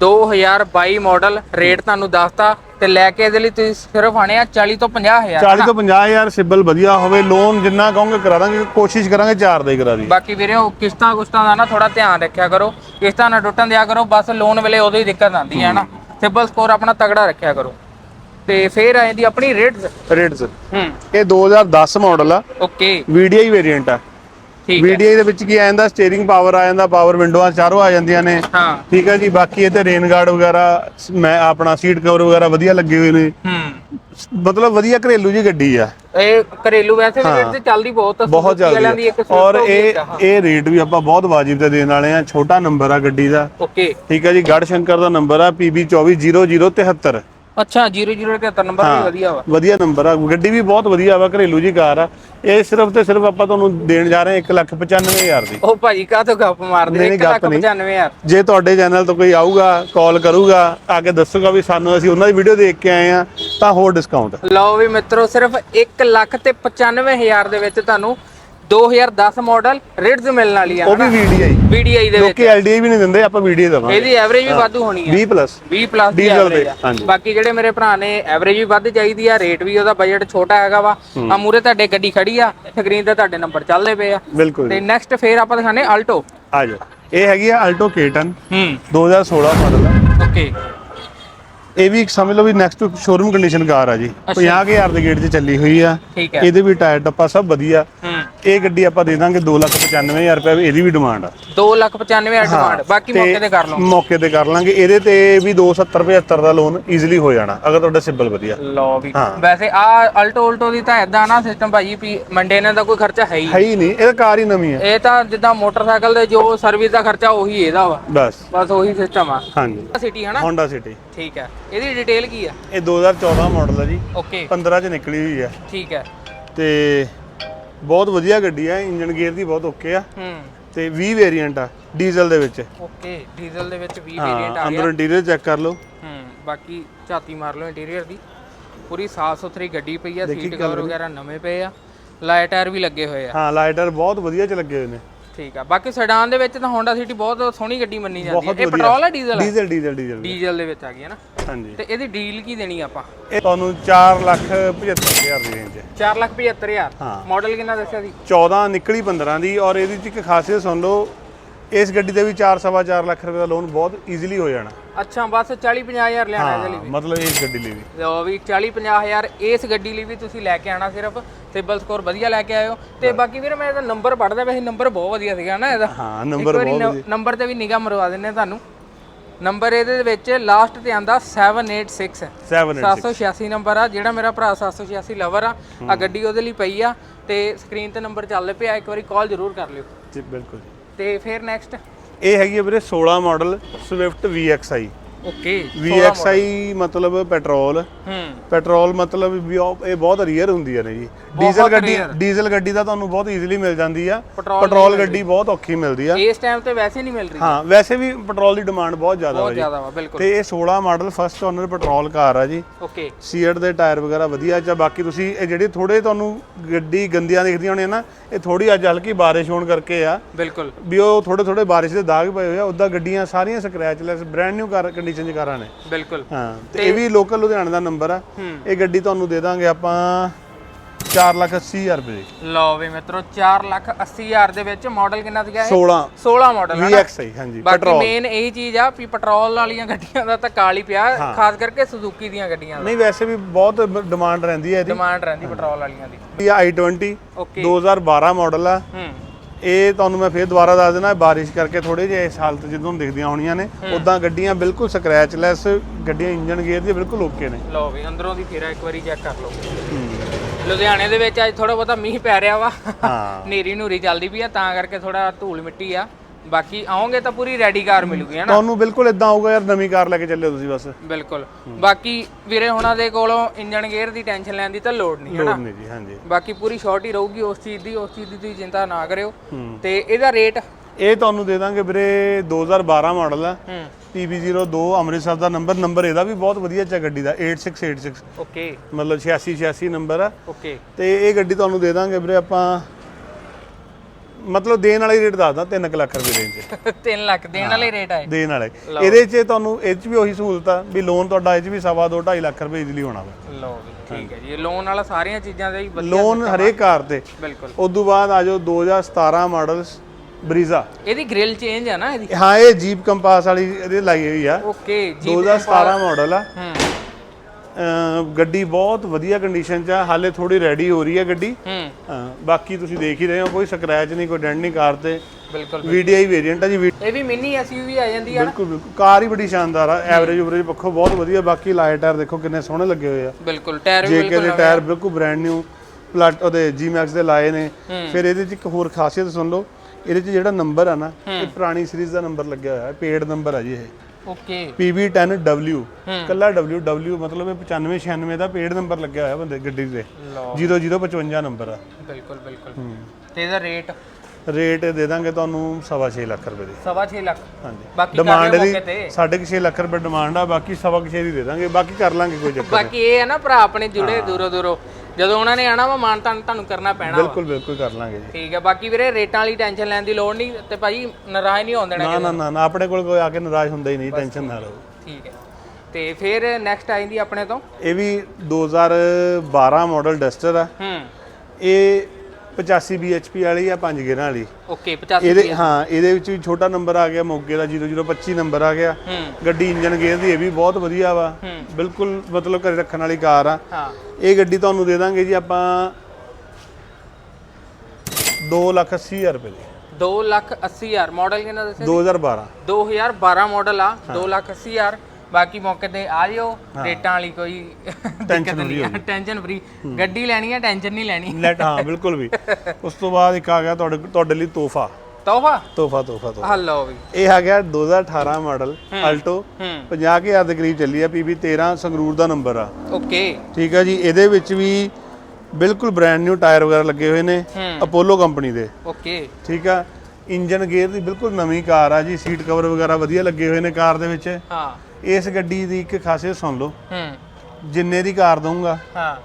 S2: 2022 ਮਾਡਲ ਰੇਟ ਤੁਹਾਨੂੰ ਦੱਸਤਾ ਤੇ ਲੈ ਕੇ ਇਹਦੇ ਲਈ ਤੁਸੀਂ ਸਿਰਫ ਆਣੇ ਆ 40 ਤੋਂ 50000
S1: 40 ਤੋਂ 50000 ਸਿਬਲ ਵਧੀਆ ਹੋਵੇ ਲੋਨ ਜਿੰਨਾ ਕਹੋਗੇ ਕਰਾ ਦਾਂਗੇ ਕੋਸ਼ਿਸ਼ ਕਰਾਂਗੇ 4 ਦਾ ਹੀ ਕਰਾ ਦੀ
S2: ਬਾਕੀ ਵੀਰੇ ਉਹ ਕਿਸ਼ਤਾਂ ਕੁਸ਼ਤਾਂ ਦਾ ਨਾ ਥੋੜਾ ਧਿਆਨ ਰੱਖਿਆ ਕਰੋ। ਕਿਸ਼ਤਾਂ ਨਾ ਟੁੱਟਣ ਦਿਆ ਕਰੋ ਬਸ ਲੋਨ ਵੇਲੇ ਉਦੋਂ ਹੀ ਦਿੱਕਤ ਆਉਂਦੀ ਹੈ ਨਾ? ਸਿਬਲ ਸਕੋਰ ਆਪਣਾ ਤਗੜਾ ਰੱਖਿਆ ਕਰੋ। ਤੇ ਫੇਰ ਆ ਜਾਂਦੀ ਆਪਣੀ ਰੇਟਸ
S1: ਰੇਟਸ
S2: ਹੂੰ।
S1: ਇਹ 2010 ਮਾਡਲ ਆ।
S2: ਓਕੇ
S1: VDI ਵੇਰੀਐਂਟ ਆ। VDI ਦੇ ਵਿੱਚ ਕੀ ਆ ਜਾਂਦਾ ਸਟੀਅਰਿੰਗ ਪਾਵਰ ਆ ਜਾਂਦਾ ਪਾਵਰ ਵਿੰਡੋਆਂ ਚਾਰੋਂ ਆ ਜਾਂਦੀਆਂ ਨੇ।
S2: ਹਾਂ।
S1: ਠੀਕ ਹੈ ਜੀ ਬਾਕੀ ਇਹ ਤੇ ਰੇਨ ਗਾਰਡ ਵਗੈਰਾ ਮੈਂ ਆਪਣਾ ਸੀਟ ਕਵਰ ਵਗੈਰਾ ਵਧੀਆ ਲੱਗੇ ਹੋਏ ਨੇ।
S2: ਹੂੰ।
S1: ਮਤਲਬ ਵਧੀਆ ਘਰੇਲੂ ਜੀ ਗੱਡੀ ਆ।
S2: ਇਹ ਘਰੇਲੂ ਵੈਸੇ ਵੀ ਰੇਟ ਤੇ ਚੱਲਦੀ ਬਹੁਤ
S1: ਬਹੁਤ
S2: Suzuki ਵਾਲਿਆਂ ਦੀ
S1: ਜਲਦੀ
S2: ਇੱਕ
S1: ਆ।
S2: Swift
S1: ਔਰ ਇਹ। ਇਹ ਰੇਟ ਵੀ ਆਪਾਂ ਬਹੁਤ ਵਾਜਿਬ ਤੇ ਦੇਣ ਵਾਲੇ ਆ। ਛੋਟਾ ਨੰਬਰ ਆ ਗੱਡੀ ਦਾ।
S2: ਓਕੇ।
S1: ਠੀਕ ਹੈ ਜੀ ਗੜ ਸ਼ੰਕਰ ਦਾ ਨੰਬਰ ਆ PB240073
S2: ਅੱਛਾ 0073 ਨੰਬਰ ਵੀ ਵਧੀਆ ਵਾ।
S1: ਵਧੀਆ ਨੰਬਰ ਆ। ਗੱਡੀ ਵੀ ਬਹੁਤ ਵਧੀਆ ਵਾ ਘਰੇਲੂ ਜੀ ਕਾਰ ਆ। ਇਹ ਸਿਰਫ ਤੇ ਸਿਰਫ ਆਪਾਂ ਤੁਹਾਨੂੰ ਦੇਣ ਜਾ ਰਹੇ ਹਾਂ 195000 ਦੀ।
S2: ਉਹ ਭਾਜੀ ਕਾਹ ਤੋਂ ਗੱਪ ਮਾਰਦੇ
S1: ਨਹੀਂ, ਨਹੀਂ, ਗੱਪ ਨਹੀਂ।
S2: 195000
S1: ਜੇ ਤੁਹਾਡੇ ਚੈਨਲ ਤੋਂ ਕੋਈ ਆਊਗਾ ਕਾਲ ਕਰੂਗਾ ਆ ਕੇ ਦੱਸੂਗਾ ਵੀ ਸਾਨੂੰ ਅਸੀਂ ਉਹਨਾਂ ਦੀ ਵੀਡੀਓ ਦੇਖ ਕੇ ਆਏ ਆ ਤਾਂ ਹੋਰ ਡਿਸਕਾਊਂਟ
S2: ਲਓ ਵੀ ਮਿੱਤਰੋ ਸਿਰਫ 1 ਲੱਖ ਤੇ 95000 ਦੇ ਵਿੱਚ ਤੁਹਾਨੂੰ 2010 ਮਾਡਲ ਰਿਡਜ਼ ਮਿਲਣ ਵਾਲੀ ਆ
S1: ਉਹ ਵੀ VDI
S2: VDI ਦੇ ਵਿੱਚ।
S1: ਲੋਕੀ LDI ਵੀ ਨਹੀਂ ਦਿੰਦੇ ਆਪਾਂ VDI ਦਵਾਂਗੇ।
S2: ਇਹਦੀ ਐਵਰੇਜ ਵੀ ਵਾਧੂ ਹੋਣੀ ਹੈ
S1: 20 ਪਲੱਸ
S2: 20 ਪਲੱਸ ਦੀ ਐਵਰੇਜ। ਬਾਕੀ ਜਿਹੜੇ ਮੇਰੇ ਭਰਾ ਨੇ ਐਵਰੇਜ ਵੀ ਵੱਧ ਚਾਹੀਦੀ ਆ ਰੇਟ ਵੀ ਉਹਦਾ ਬਜਟ ਛੋਟਾ ਹੈਗਾ ਵਾ। ਆ ਮੂਰੇ ਤੁਹਾਡੇ ਗੱਡੀ ਖੜੀ ਆ ਸਕਰੀਨ ਤੇ ਤੁਹਾਡੇ ਨੰਬਰ ਚੱਲਦੇ ਪਏ ਆ। ਤੇ ਨੈਕਸਟ ਫੇਰ ਆਪਾਂ ਦਿਖਾਣੇ ਆਲਟੋ
S1: ਆ ਜਾਓ। ਇਹ ਹੈਗੀ ਆ ਆਲਟੋ ਕੇਟਨ
S2: ਹੂੰ।
S1: 2016 ਮਾਡਲ
S2: ਓਕੇ।
S1: ਇਹ ਵੀ ਸਮਝ ਲਓ ਵੀ ਨੈਕਸਟ ਸ਼ੋਰੂਮ ਕੰਡੀਸ਼ਨ ਕਾਰ ਆ ਜੀ। 50000 ਦੇ ਗੇਟ 'ਚ ਚੱਲੀ ਹੋਈ ਆ। ਇਹਦੇ ਵੀ ਟਾਇਰ ਟੱਪਾ ਸਭ ਵਧੀਆ। ਇਹ ਗੱਡੀ ਆਪਾਂ ਦੇ ਦਾਂਗੇ 295000 ਰੁਪਏ ਇਹਦੀ ਵੀ ਡਿਮਾਂਡ ਆ।
S2: 295000 ਡਿਮਾਂਡ ਬਾਕੀ ਮੌਕੇ ਤੇ ਕਰ ਲਓ।
S1: ਮੌਕੇ ਤੇ ਕਰ ਲਾਂਗੇ। ਇਹਦੇ ਤੇ ਵੀ 270 75 ਦਾ ਲੋਨ ਈਜ਼ੀਲੀ ਹੋ ਜਾਣਾ ਅਗਰ ਤੁਹਾਡਾ ਸਿਬਲ ਵਧੀਆ।
S2: ਲਓ ਵੀ। ਵੈਸੇ ਆ ਅਲਟੋ ਉਲਟੋ ਦੀ ਤਾਂ ਐਦਾਂ ਨਾ ਸਿਸਟਮ ਭਾਜੀ ਵੀ ਮੰਡੇਨੇ ਦਾ ਕੋਈ ਖਰਚਾ ਹੈ ਹੀ
S1: ਹੈ ਹੀ ਨਹੀਂ ਇਹ ਤਾਂ ਕਾਰ ਹੀ ਨਵੀਂ ਹੈ।
S2: ਇਹ ਤਾਂ ਜਿੱਦਾਂ ਮੋਟਰਸਾਈਕਲ ਦੇ ਜੋ ਸਰਵਿਸ ਦਾ ਖਰਚਾ ਉਹੀ ਇਹਦਾ ਵਾ।
S1: ਬਸ।
S2: ਬਸ ਉਹੀ ਸਿਸਟਮ ਆ।
S1: ਹਾਂਜੀ।
S2: ਸਿਟੀ ਹਨਾ
S1: Honda City
S2: ਠੀਕ ਹੈ। ਇਹਦੀ ਡਿਟੇਲ ਕੀ ਆ?
S1: ਇਹ 2014 ਮਾਡਲ ਹੈ ਜੀ।
S2: ਓਕੇ
S1: 15 ਚ ਨਿਕਲੀ ਹੋਈ ਹੈ
S2: ਠੀਕ ਹੈ।
S1: ਤੇ ਬਹੁਤ ਵਧੀਆ ਗੱਡੀ ਹੈ ਇੰਜਨ ਗੇਅਰ ਦੀ ਬਹੁਤ ਓਕੇ ਆ।
S2: ਹੂੰ।
S1: ਤੇ 20 ਵੇਰੀਐਂਟ ਆ ਡੀਜ਼ਲ ਦੇ ਵਿੱਚ।
S2: ਓਕੇ ਡੀਜ਼ਲ ਦੇ ਵਿੱਚ 20
S1: ਹਾਂ
S2: ਵੇਰੀਐਂਟ ਆ
S1: ਅੰਦਰ
S2: ਗਿਆ
S1: ਇੰਟੀਰੀਅਰ ਚੈੱਕ ਕਰ ਲਓ।
S2: ਹੂੰ ਬਾਕੀ ਝਾਤੀ ਮਾਰ ਲਓ ਇੰਟੀਰੀਅਰ ਦੀ। ਪੂਰੀ ਸਾਫ਼ ਸੁਥਰੀ ਗੱਡੀ ਪਈ ਆ ਸੀਟ ਕਵਰ ਵਗੈਰਾ ਨਵੇਂ ਪਏ ਆ। ਲਾਈਟ ਟਾਇਰ ਵੀ ਲੱਗੇ ਹੋਏ ਆ।
S1: ਹਾਂ ਲਾਈਟਰ ਬਹੁਤ ਵਧੀਆ ਚ ਲੱਗੇ ਹੋਏ ਨੇ।
S2: ਠੀਕ ਆ ਬਾਕੀ ਸੈਡਾਨ ਦੇ ਵਿੱਚ ਤਾਂ Honda City ਬਹੁਤ ਸੋਹਣੀ ਗੱਡੀ ਮੰਨੀ ਜਾਂਦੀ ਹੈ ਇਹ। ਪੈਟਰੋਲ ਹੈ ਡੀਜ਼ਲ ਹੈ
S1: ਡੀਜ਼ਲ ਡੀਜ਼ਲ ਡੀਜ਼ਲ
S2: ਡੀਜ਼ਲ ਦੇ ਵਿੱਚ ਆ ਗਈ ਹੈ ਨਾ?
S1: ਹਾਂਜੀ।
S2: ਤੇ ਇਹਦੀ ਡੀਲ ਕੀ ਦੇਣੀ ਆਪਾਂ?
S1: ਇਹ ਤੁਹਾਨੂੰ 4 ਲੱਖ 75000 ਦੀ ਰੇਂਜ ਹੈ।
S2: 475000
S1: ਹਾਂ।
S2: ਮਾਡਲ ਕਿੰਨਾ ਦੱਸਿਆ ਸੀ?
S1: 14 ਨਿਕਲੀ 15 ਦੀ ਔਰ ਇਹਦੀ 'ਚ ਇੱਕ ਖਾਸੀਅਤ ਸੁਣ ਲਓ ਇਸ ਗੱਡੀ ਦੇ ਵੀ 4 ਸਵਾ 4 ਲੱਖ ਰੁਪਏ ਦਾ ਲੋਨ ਬਹੁਤ ਈਜ਼ੀਲੀ ਹੋ ਜਾਣਾ।
S2: ਅੱਛਾ ਬਸ 40 50000 ਲੈਣਾ ਇਹਦੇ ਲਈ
S1: ਮਤਲਬ ਇਸ ਗੱਡੀ ਲਈ ਵੀ।
S2: ਲਓ ਵੀ 40 50000 ਇਸ ਗੱਡੀ ਲਈ ਵੀ ਤੁਸੀਂ ਲੈ ਕੇ ਆਣਾ ਸਿਰਫ। ਸਿਬਲ ਸਕੋਰ ਵਧੀਆ ਲੈ ਕੇ ਆਇਓ। ਤੇ ਬਾਕੀ ਵੀਰ ਮੈਂ ਇਹਦਾ ਨੰਬਰ ਪੜਦਾ ਵੈਸੇ ਨੰਬਰ ਬਹੁਤ ਵਧੀਆ ਸੀਗਾ ਨਾ ਇਹਦਾ।
S1: ਹਾਂ ਨੰਬਰ ਬਹੁਤ ਵਧੀਆ।
S2: ਨੰਬਰ ਤੇ ਵੀ ਨਿਗਾਹ ਮਰਵਾ ਦਿੰਨੇ ਤੁਹਾਨੂੰ। ਨੰਬਰ ਇਹਦੇ ਵਿੱਚ ਲਾਸਟ ਤੇ ਆਂਦਾ 786
S1: 7
S2: 786 ਨੰਬਰ ਆ ਜਿਹੜਾ ਮੇਰਾ ਭਰਾ 786 ਲਵਰ ਆ ਆ ਗੱਡੀ ਉਹਦੇ ਲਈ ਪਈ ਆ ਤੇ ਸਕਰੀਨ ਤੇ ਨੰਬਰ ਚੱਲ ਪਿਆ ਇੱਕ ਵਾਰੀ ਕਾਲ ਜ਼ਰੂਰ ਕਰ ਲਿਓ।
S1: ਜੀ ਬਿਲਕੁਲ।
S2: ਤੇ ਫਿਰ ਨੈਕਸਟ
S1: ਇਹ ਹੈਗੀ ਵੀਰੇ 16 model Swift VXI
S2: okay
S1: VXI ਮਤਲਬ ਪੈਟਰੋਲ
S2: ਹੂੰ।
S1: ਪੈਟਰੋਲ ਮਤਲਬ ਵੀ ਉਹ- ਇਹ ਬਹੁਤ ਰੀਅਰ ਹੁੰਦੀਆਂ ਨੇ ਜੀ। ਡੀਜ਼ਲ ਗੱਡੀ ਡੀਜ਼ਲ ਗੱਡੀ ਤਾਂ ਤੁਹਾਨੂੰ ਬਹੁਤ ਈਜ਼ੀਲੀ ਮਿਲ ਜਾਂਦੀ ਆ।
S2: ਪੈਟਰੋਲ
S1: ਪੈਟਰੋਲ ਗੱਡੀ ਬਹੁਤ ਔਖੀ ਮਿਲਦੀ ਆ।
S2: ਇਸ ਟਾਈਮ ਤੇ ਵੈਸੇ ਨਹੀਂ ਮਿਲ ਰਹੀ।
S1: ਹਾਂ ਵੈਸੇ ਵੀ ਪੈਟਰੋਲ ਦੀ ਡਿਮਾਂਡ ਬਹੁਤ ਜ਼ਿਆਦਾ ਵਾ
S2: ਬਹੁਤ
S1: ਜੀ।
S2: ਜ਼ਿਆਦਾ ਵਾ ਬਿਲਕੁਲ।
S1: ਤੇ ਇਹ 16 model first owner petrol car ਆ ਜੀ।
S2: ਓਕੇ
S1: ਸੀਟ ਦੇ ਟਾਇਰ ਵਗੈਰਾ ਵਧੀਆ ਚ। ਬਾਕੀ ਤੁਸੀਂ ਇਹ ਜਿਹੜੇ ਥੋੜੇ ਤੁਹਾਨੂੰ ਗੱਡੀ ਗੰਦੀਆਂ ਦਿਖਦੀਆਂ ਹੋਣੀਆਂ ਨਾ ਇਹ ਥੋੜੀ ਅੱਜ ਹਲਕੀ ਬਾਰਿਸ਼ ਹੋਣ ਕਰਕੇ ਆ।
S2: ਬਿਲਕੁਲ।
S1: ਵੀ ਉਹ ਥੋੜੇ ਥੋੜੇ ਬਾਰਿਸ਼ ਦੇ ਦਾਗ ਪਏ ਹੋਏ ਆ ਉਦਾਂ ਗੱਡੀਆਂ ਸਾਰੀਆਂ scratchless brand new car condition ਚ ਕਾਰਾਂ ਨੇ।
S2: ਬਿਲਕੁਲ।
S1: ਹਾਂ ਤੇ ਇਹ ਵੀ ਲੋਕਲ ਲੁਧਿਆਣਾ ਦਾ ਨੰਬਰ ਆ। ਇਹ ਗੱਡੀ ਤੁਹਾਨੂੰ ਦੇ ਦਾਂਗੇ ਆਪਾਂ 480000 ਰੁਪਏ ਦੀ।
S2: ਲਓ ਵੀ ਮਿੱਤਰੋ 4 ਲੱਖ 80 ਹਜ਼ਾਰ ਦੇ ਵਿੱਚ ਮਾਡਲ ਕਿੰਨਾ ਸੀਗਾ ਇਹ?
S1: 16
S2: 16 ਮਾਡਲ ਹੈ
S1: VXI ਹਾਂਜੀ
S2: ਬਾਕੀ ਮੇਨ ਇਹੀ ਚੀਜ਼ ਆ ਵੀ ਪੈਟਰੋਲ ਵਾਲੀਆਂ ਗੱਡੀਆਂ ਦਾ ਤਾਂ ਕਾਲੀ ਪਿਆ ਖਾਸ ਕਰਕੇ ਸੁਜ਼ੂਕੀ ਦੀਆਂ ਗੱਡੀਆਂ ਦਾ।
S1: ਨਹੀਂ ਵੈਸੇ ਵੀ ਬਹੁਤ ਡਿਮਾਂਡ ਰਹਿੰਦੀ ਹੈ ਇਹਦੀ।
S2: ਡਿਮਾਂਡ ਰਹਿੰਦੀ ਪੈਟਰੋਲ ਵਾਲੀਆਂ ਦੀ।
S1: ਇਹ i20
S2: ਓਕੇ
S1: 2012 ਮਾਡਲ ਆ।
S2: ਹੂੰ।
S1: ਇਹ ਤੁਹਾਨੂੰ ਮੈਂ ਫੇਰ ਦੁਬਾਰਾ ਦੱਸ ਦੇਣਾ ਬਾਰਿਸ਼ ਕਰਕੇ ਥੋੜੇ ਜਿਹੇ ਇਸ ਹਾਲਤ ਜਦੋਂ ਦਿਖਦੀਆਂ ਹੋਣੀਆਂ ਨੇ ਉਦਾਂ ਗੱਡੀਆਂ ਬਿਲਕੁਲ ਸਕ੍ਰੈਚਲੈਸ ਗੱਡੀਆਂ ਇੰਜਨ ਗੇਅਰ ਦੀ ਬਿਲਕੁਲ ਓਕੇ ਨੇ।
S2: ਲਓ ਵੀ ਅੰਦਰੋਂ ਦੀ ਫੇਰਾ ਇੱਕ ਵਾਰੀ ਚੈੱਕ ਕਰ ਲਓ। ਲੁਧਿਆਣੇ ਦੇ ਵਿੱਚ ਅੱਜ ਥੋੜਾ ਬਹੁਤਾ ਮੀਂਹ ਪੈ ਰਿਹਾ ਵਾ।
S1: ਹਾਂ।
S2: ਨੇਰੀ ਨੂਰੀ ਚੱਲਦੀ ਪਈ ਆ ਤਾਂ ਕਰਕੇ ਥੋੜਾ ਧੂਲ ਮਿੱਟੀ ਆ। ਬਾਕੀ ਆਓਗੇ ਤਾਂ ਪੂਰੀ ਰੈਡੀ ਕਾਰ ਮਿਲੂਗੀ ਹਨਾ
S1: ਤੁਹਾਨੂੰ ਬਿਲਕੁਲ ਇਦਾਂ ਆਊਗਾ ਯਾਰ ਨਵੀਂ ਕਾਰ ਲੈ ਕੇ ਚੱਲੇ ਤੁਸੀਂ ਬਸ।
S2: ਬਿਲਕੁਲ। ਬਾਕੀ ਵੀਰੇ ਹੁਣਾਂ ਦੇ ਕੋਲੋਂ ਇੰਜਨ ਗੇਅਰ ਦੀ ਟੈਨਸ਼ਨ ਲੈਣ ਦੀ ਤਾਂ ਲੋੜ ਨਹੀਂ
S1: ਲੋੜ
S2: ਹਨਾ
S1: ਨਹੀਂ ਜੀ ਹਾਂਜੀ।
S2: ਬਾਕੀ ਪੂਰੀ ਸ਼ਾਰਟ ਹੀ ਰਹੂਗੀ ਉਸ ਚੀਜ਼ ਦੀ ਉਸ ਚੀਜ਼ ਦੀ ਤੁਸੀਂ ਚਿੰਤਾ ਨਾ ਕਰਿਓ। ਤੇ ਇਹਦਾ ਰੇਟ
S1: ਇਹ ਤੁਹਾਨੂੰ ਦੇ ਦਾਂਗੇ ਵੀਰੇ 2012 ਮਾਡਲ ਆ।
S2: ਹੂੰ
S1: PB02 ਅੰਮ੍ਰਿਤਸਰ ਦਾ ਨੰਬਰ ਨੰਬਰ ਇਹਦਾ ਵੀ ਬਹੁਤ ਵਧੀਆ ਚਾ ਗੱਡੀ ਦਾ 8686
S2: ਓਕੇ
S1: ਮਤਲਬ 86 86 ਨੰਬਰ ਆ।
S2: ਓਕੇ
S1: ਤੇ ਇਹ ਗੱਡੀ ਤੁਹਾਨੂੰ ਦੇ ਦਾਂਗੇ ਵੀਰੇ ਆਪਾਂ ਮਤਲਬ ਦੇਣ ਵਾਲੀ ਰੇਟ ਦੱਸਦਾ 3 ਲੱਖ ਰੁਪਏ ਰੇਂਜ 'ਚ।
S2: 3 ਲੱਖ ਦੇਣ ਵਾਲੇ ਰੇਟ ਆਏ।
S1: ਦੇਣ ਵਾਲੇ। ਇਹਦੇ 'ਚ ਤੁਹਾਨੂੰ ਇਹ 'ਚ ਵੀ ਉਹੀ ਸਹੂਲਤ ਆ ਵੀ ਲੋਨ ਤੁਹਾਡਾ ਇਹ 'ਚ ਵੀ ਸਵਾ ਦੋ 2.5 ਲੱਖ ਰੁਪਏ ਇਜ਼ੀਲੀ ਹੋਣਾ ਵਾ।
S2: ਲਓ ਠੀਕ ਹੈ ਜੀ। ਲੋਨ ਵਾਲਾ ਸਾਰੀਆਂ ਚੀਜ਼ਾਂ ਦਾ ਹੀ ਵਧੀਆ
S1: ਲੋਨ ਹਰੇਕ ਕਾਰ ਤੇ।
S2: ਬਿਲਕੁਲ।
S1: ਉਸ ਤੋਂ ਬਾਅਦ ਆ ਜਾਓ 2017 ਮਾਡਲ ਬਰੀਜ਼ਾ
S2: ਇਹਦੀ ਗ੍ਰਿਲ ਚੇਂਜ ਆ ਨਾ ਇਹਦੀ?
S1: ਹਾਂ ਇਹ ਜੀਪ ਕੰਪਾਸ ਵਾਲੀ ਇਹਦੇ ਲਾਈ ਹੋਈ ਆ।
S2: ਓਕੇ ਜੀ
S1: 2017 ਮਾਡਲ ਆ।
S2: ਹੂੰ।
S1: ਗੱਡੀ ਬਹੁਤ ਵਧੀਆ ਕੰਡੀਸ਼ਨ 'ਚ ਆ ਹਾਲੇ ਥੋੜੀ ਰੈਡੀ ਹੋ ਰਹੀ ਹੈ ਗੱਡੀ।
S2: ਹੂੰ।
S1: ਬਾਕੀ ਤੁਸੀਂ ਦੇਖ ਹੀ ਰਹੇ ਹੋ ਕੋਈ ਸਕ੍ਰੈਚ ਨਹੀਂ ਕੋਈ ਡੈਂਟ ਨਹੀਂ ਕਾਰ ਤੇ।
S2: ਬਿਲਕੁਲ
S1: VDI ਵੇਰੀਐਂਟ ਆ ਜੀ
S2: ਇਹ ਵੀ ਮਿੰਨੀ ਐਸਯੂਵੀ ਆ ਜਾਂਦੀ ਆ
S1: ਬਿਲਕੁਲ ਬਿਲਕੁਲ। ਕਾਰ ਹੀ ਬੜੀ ਸ਼ਾਨਦਾਰ ਆ ਐਵਰੇਜ ਉਵਰੇਜ ਪੱਖੋਂ ਬਹੁਤ ਵਧੀਆ ਬਾਕੀ ਲਾਈਟ ਟਾਇਰ ਦੇਖੋ ਕਿੰਨੇ ਸੋਹਣੇ ਲੱਗੇ ਹੋਏ ਆ।
S2: ਬਿਲਕੁਲ ਟਾਇਰ ਵੀ
S1: ਜੇਕੇ ਦੇ ਟਾਇਰ ਬਿਲਕੁਲ ਬ੍ਰਾਂਡ ਨਿਊ ਪਲੱਟ ਉਹਦੇ ਜੀ ਮੈਕਸ ਦੇ ਲਾਏ ਨੇ। ਫਿਰ ਇਹਦੇ 'ਚ ਇੱਕ ਹੋਰ ਖਾਸੀਅਤ ਸੁਣ ਲਓ ਇਹਦੇ 'ਚ ਜਿਹੜਾ ਨੰਬਰ ਆ ਨਾ ਇਹ ਪੁਰਾਣੀ ਸੀਰੀਜ਼ ਦਾ ਨੰਬਰ ਲੱਗਿਆ ਹੋਇਆ ਹੈ ਪੇਡ ਨੰਬਰ ਆ ਜੀ ਇਹ।
S2: ਓਕੇ।
S1: PB10W ਕੱਲਾ W W ਮਤਲਬ ਇਹ 95 96 ਦਾ ਪੇਡ ਨੰਬਰ ਲੱਗਿਆ ਹੋਇਆ ਬੰਦੇ ਗੱਡੀ
S2: ਲਓ।
S1: 0055 ਨੰਬਰ ਆ।
S2: ਬਿਲਕੁਲ ਬਿਲਕੁਲ। ਤੇ ਇਹਦਾ ਰੇਟ?
S1: ਰੇਟ ਦੇ ਦਾਂਗੇ ਤੁਹਾਨੂੰ 6.5 ਲੱਖ ਰੁਪਏ ਦੀ।
S2: ਸਵਾ ਛੇ ਲੱਖ?
S1: ਹਾਂਜੀ।
S2: ਬਾਕੀ
S1: ਡਿਮਾਂਡ ਦੀ
S2: ਮੌਕੇ ਤੇ।
S1: 6.5 ਲੱਖ ਰੁਪਏ ਡਿਮਾਂਡ ਆ ਬਾਕੀ 6.5 ਦੀ ਦੇ ਦਾਂਗੇ ਬਾਕੀ ਕਰ ਲਾਂਗੇ ਕੋਈ ਚੱਕਰ
S2: ਬਾਕੀ ਇਹ ਹੈ ਨਾ ਭਰਾ ਆਪਣੇ ਜੁੜੇ ਦੂਰੋਂ ਦੂਰੋਂ। ਜਦੋਂ ਉਹਨਾਂ ਨੇ ਆਣਾ ਵਾ ਮਾਨ ਤਾਂ ਤੁਹਾਨੂੰ ਕਰਨਾ ਪੈਣਾ ਵਾ।
S1: ਬਿਲਕੁਲ ਬਿਲਕੁਲ ਕਰ ਲਾਂਗੇ ਜੀ।
S2: ਠੀਕ ਹੈ ਬਾਕੀ ਵੀਰੇ ਰੇਟਾਂ ਵਾਲੀ ਟੈਨਸ਼ਨ ਲੈਣ ਦੀ ਲੋੜ ਨਹੀਂ ਤੇ ਭਾਜੀ ਨਾਰਾਜ਼ ਨਹੀਂ ਹੋਣ ਦੇਣਾ
S1: ਨਾ ਨਾ ਨਾ। ਨਾ ਆਪਣੇ ਕੋਲ ਕੋਈ ਆ ਕੇ ਨਾਰਾਜ਼ ਹੁੰਦਾ ਹੀ ਨਹੀਂ ਟੈਨਸ਼ਨ ਨਾ ਲਓ
S2: ਠੀਕ ਹੈ। ਤੇ ਫਿਰ ਨੈਕਸਟ ਆ ਜਾਂਦੀ ਆਪਣੇ ਤੋਂ।
S1: ਇਹ ਵੀ 2012 ਮਾਡਲ ਡਸਟਰ ਆ।
S2: ਹੂੰ।
S1: ਇਹ 85 bhp ਵਾਲੀ ਆ 5 ਗੇਅਰਾਂ ਵਾਲੀ।
S2: ਓਕੇ 85
S1: ਇਹਦੇ ਹਾਂ ਇਹਦੇ ਵਿੱਚ ਵੀ ਛੋਟਾ ਨੰਬਰ ਆ ਗਿਆ ਮੋਗੇ ਦਾ 0025 ਨੰਬਰ ਆ ਗਿਆ। ਗੱਡੀ ਇੰਜਨ ਗੇਅਰ ਦੀ ਇਹ ਵੀ ਬਹੁਤ ਵਧੀਆ ਵਾ। ਬਿਲਕੁਲ ਮਤਲਬ ਘਰੇ ਰੱਖਣ ਵਾਲੀ ਕਾਰ ਆ।
S2: ਹਾਂ।
S1: ਇਹ ਗੱਡੀ ਤੁਹਾਨੂੰ ਦੇ ਦਾਂਗੇ ਜੀ ਆਪਾਂ 280000 ਰੁਪਏ ਦੀ।
S2: 2 ਲੱਖ 80 ਹਜ਼ਾਰ। ਮਾਡਲ ਕਿੰਨਾ ਦੱਸਿਆ
S1: 2012
S2: 2012 ਮਾਡਲ ਆ। 2 ਲੱਖ 80 ਹਜ਼ਾਰ। ਬਾਕੀ ਮੌਕੇ ਤੇ ਆ ਜਿਓ ਰੇਟਾਂ ਵਾਲੀ ਕੋਈ ਦਿੱਕਤ ਨਹੀਂ। ਆ ਟੈਨਸ਼ਨ ਫਰੀ ਗੱਡੀ ਲੈਣੀ ਆ ਟੈਨਸ਼ਨ ਨਹੀਂ ਲੈਣੀ।
S1: ਲੈਟ ਹਾਂ ਬਿਲਕੁਲ ਵੀ। ਉਸ ਤੋਂ ਬਾਅਦ ਇੱਕ ਆ ਗਿਆ ਤੁਹਾਡੇ ਤੁਹਾਡੇ ਲਈ ਤੋਹਫਾ।
S2: ਤੋਹਫਾ?
S1: ਤੋਹਫਾ ਤੋਹਫਾ ਤੋਹਫਾ।
S2: ਹਲੋ ਵੀ।
S1: ਇਹ ਆ ਗਿਆ 2018 ਮਾਡਲ ਅਲਟੋ
S2: ਹੂੰ।
S1: 50000 ਦੇ ਕਰੀਬ ਚੱਲੀ ਆ PB 13 ਸੰਗਰੂਰ ਦਾ ਨੰਬਰ ਆ।
S2: ਓਕੇ
S1: ਠੀਕ ਆ ਜੀ ਇਹਦੇ ਵਿੱਚ ਵੀ ਬਿਲਕੁਲ ਬ੍ਰਾਂਡ ਨਿਊ ਟਾਇਰ ਵਗੈਰਾ ਲੱਗੇ ਹੋਏ ਨੇ
S2: ਹੂੰ।
S1: ਅਪੋਲੋ ਕੰਪਨੀ ਦੇ।
S2: ਓਕੇ
S1: ਠੀਕ ਆ ਇੰਜਨ ਗੇਅਰ ਦੀ ਬਿਲਕੁਲ ਨਵੀਂ ਕਾਰ ਆ ਜੀ ਸੀਟ ਕਵਰ ਵਗੈਰਾ ਵਧੀਆ ਲੱਗੇ ਹੋਏ ਨੇ ਕਾਰ ਦੇ ਵਿੱਚ।
S2: ਹਾਂ।
S1: ਇਸ ਗੱਡੀ ਦੀ ਇੱਕ ਖਾਸੀਅਤ ਸੁਣ ਲਓ।
S2: ਹੂੰ।
S1: ਜਿੰਨੇ ਦੀ ਕਾਰ ਦਊਂਗਾ
S2: ਹਾਂ।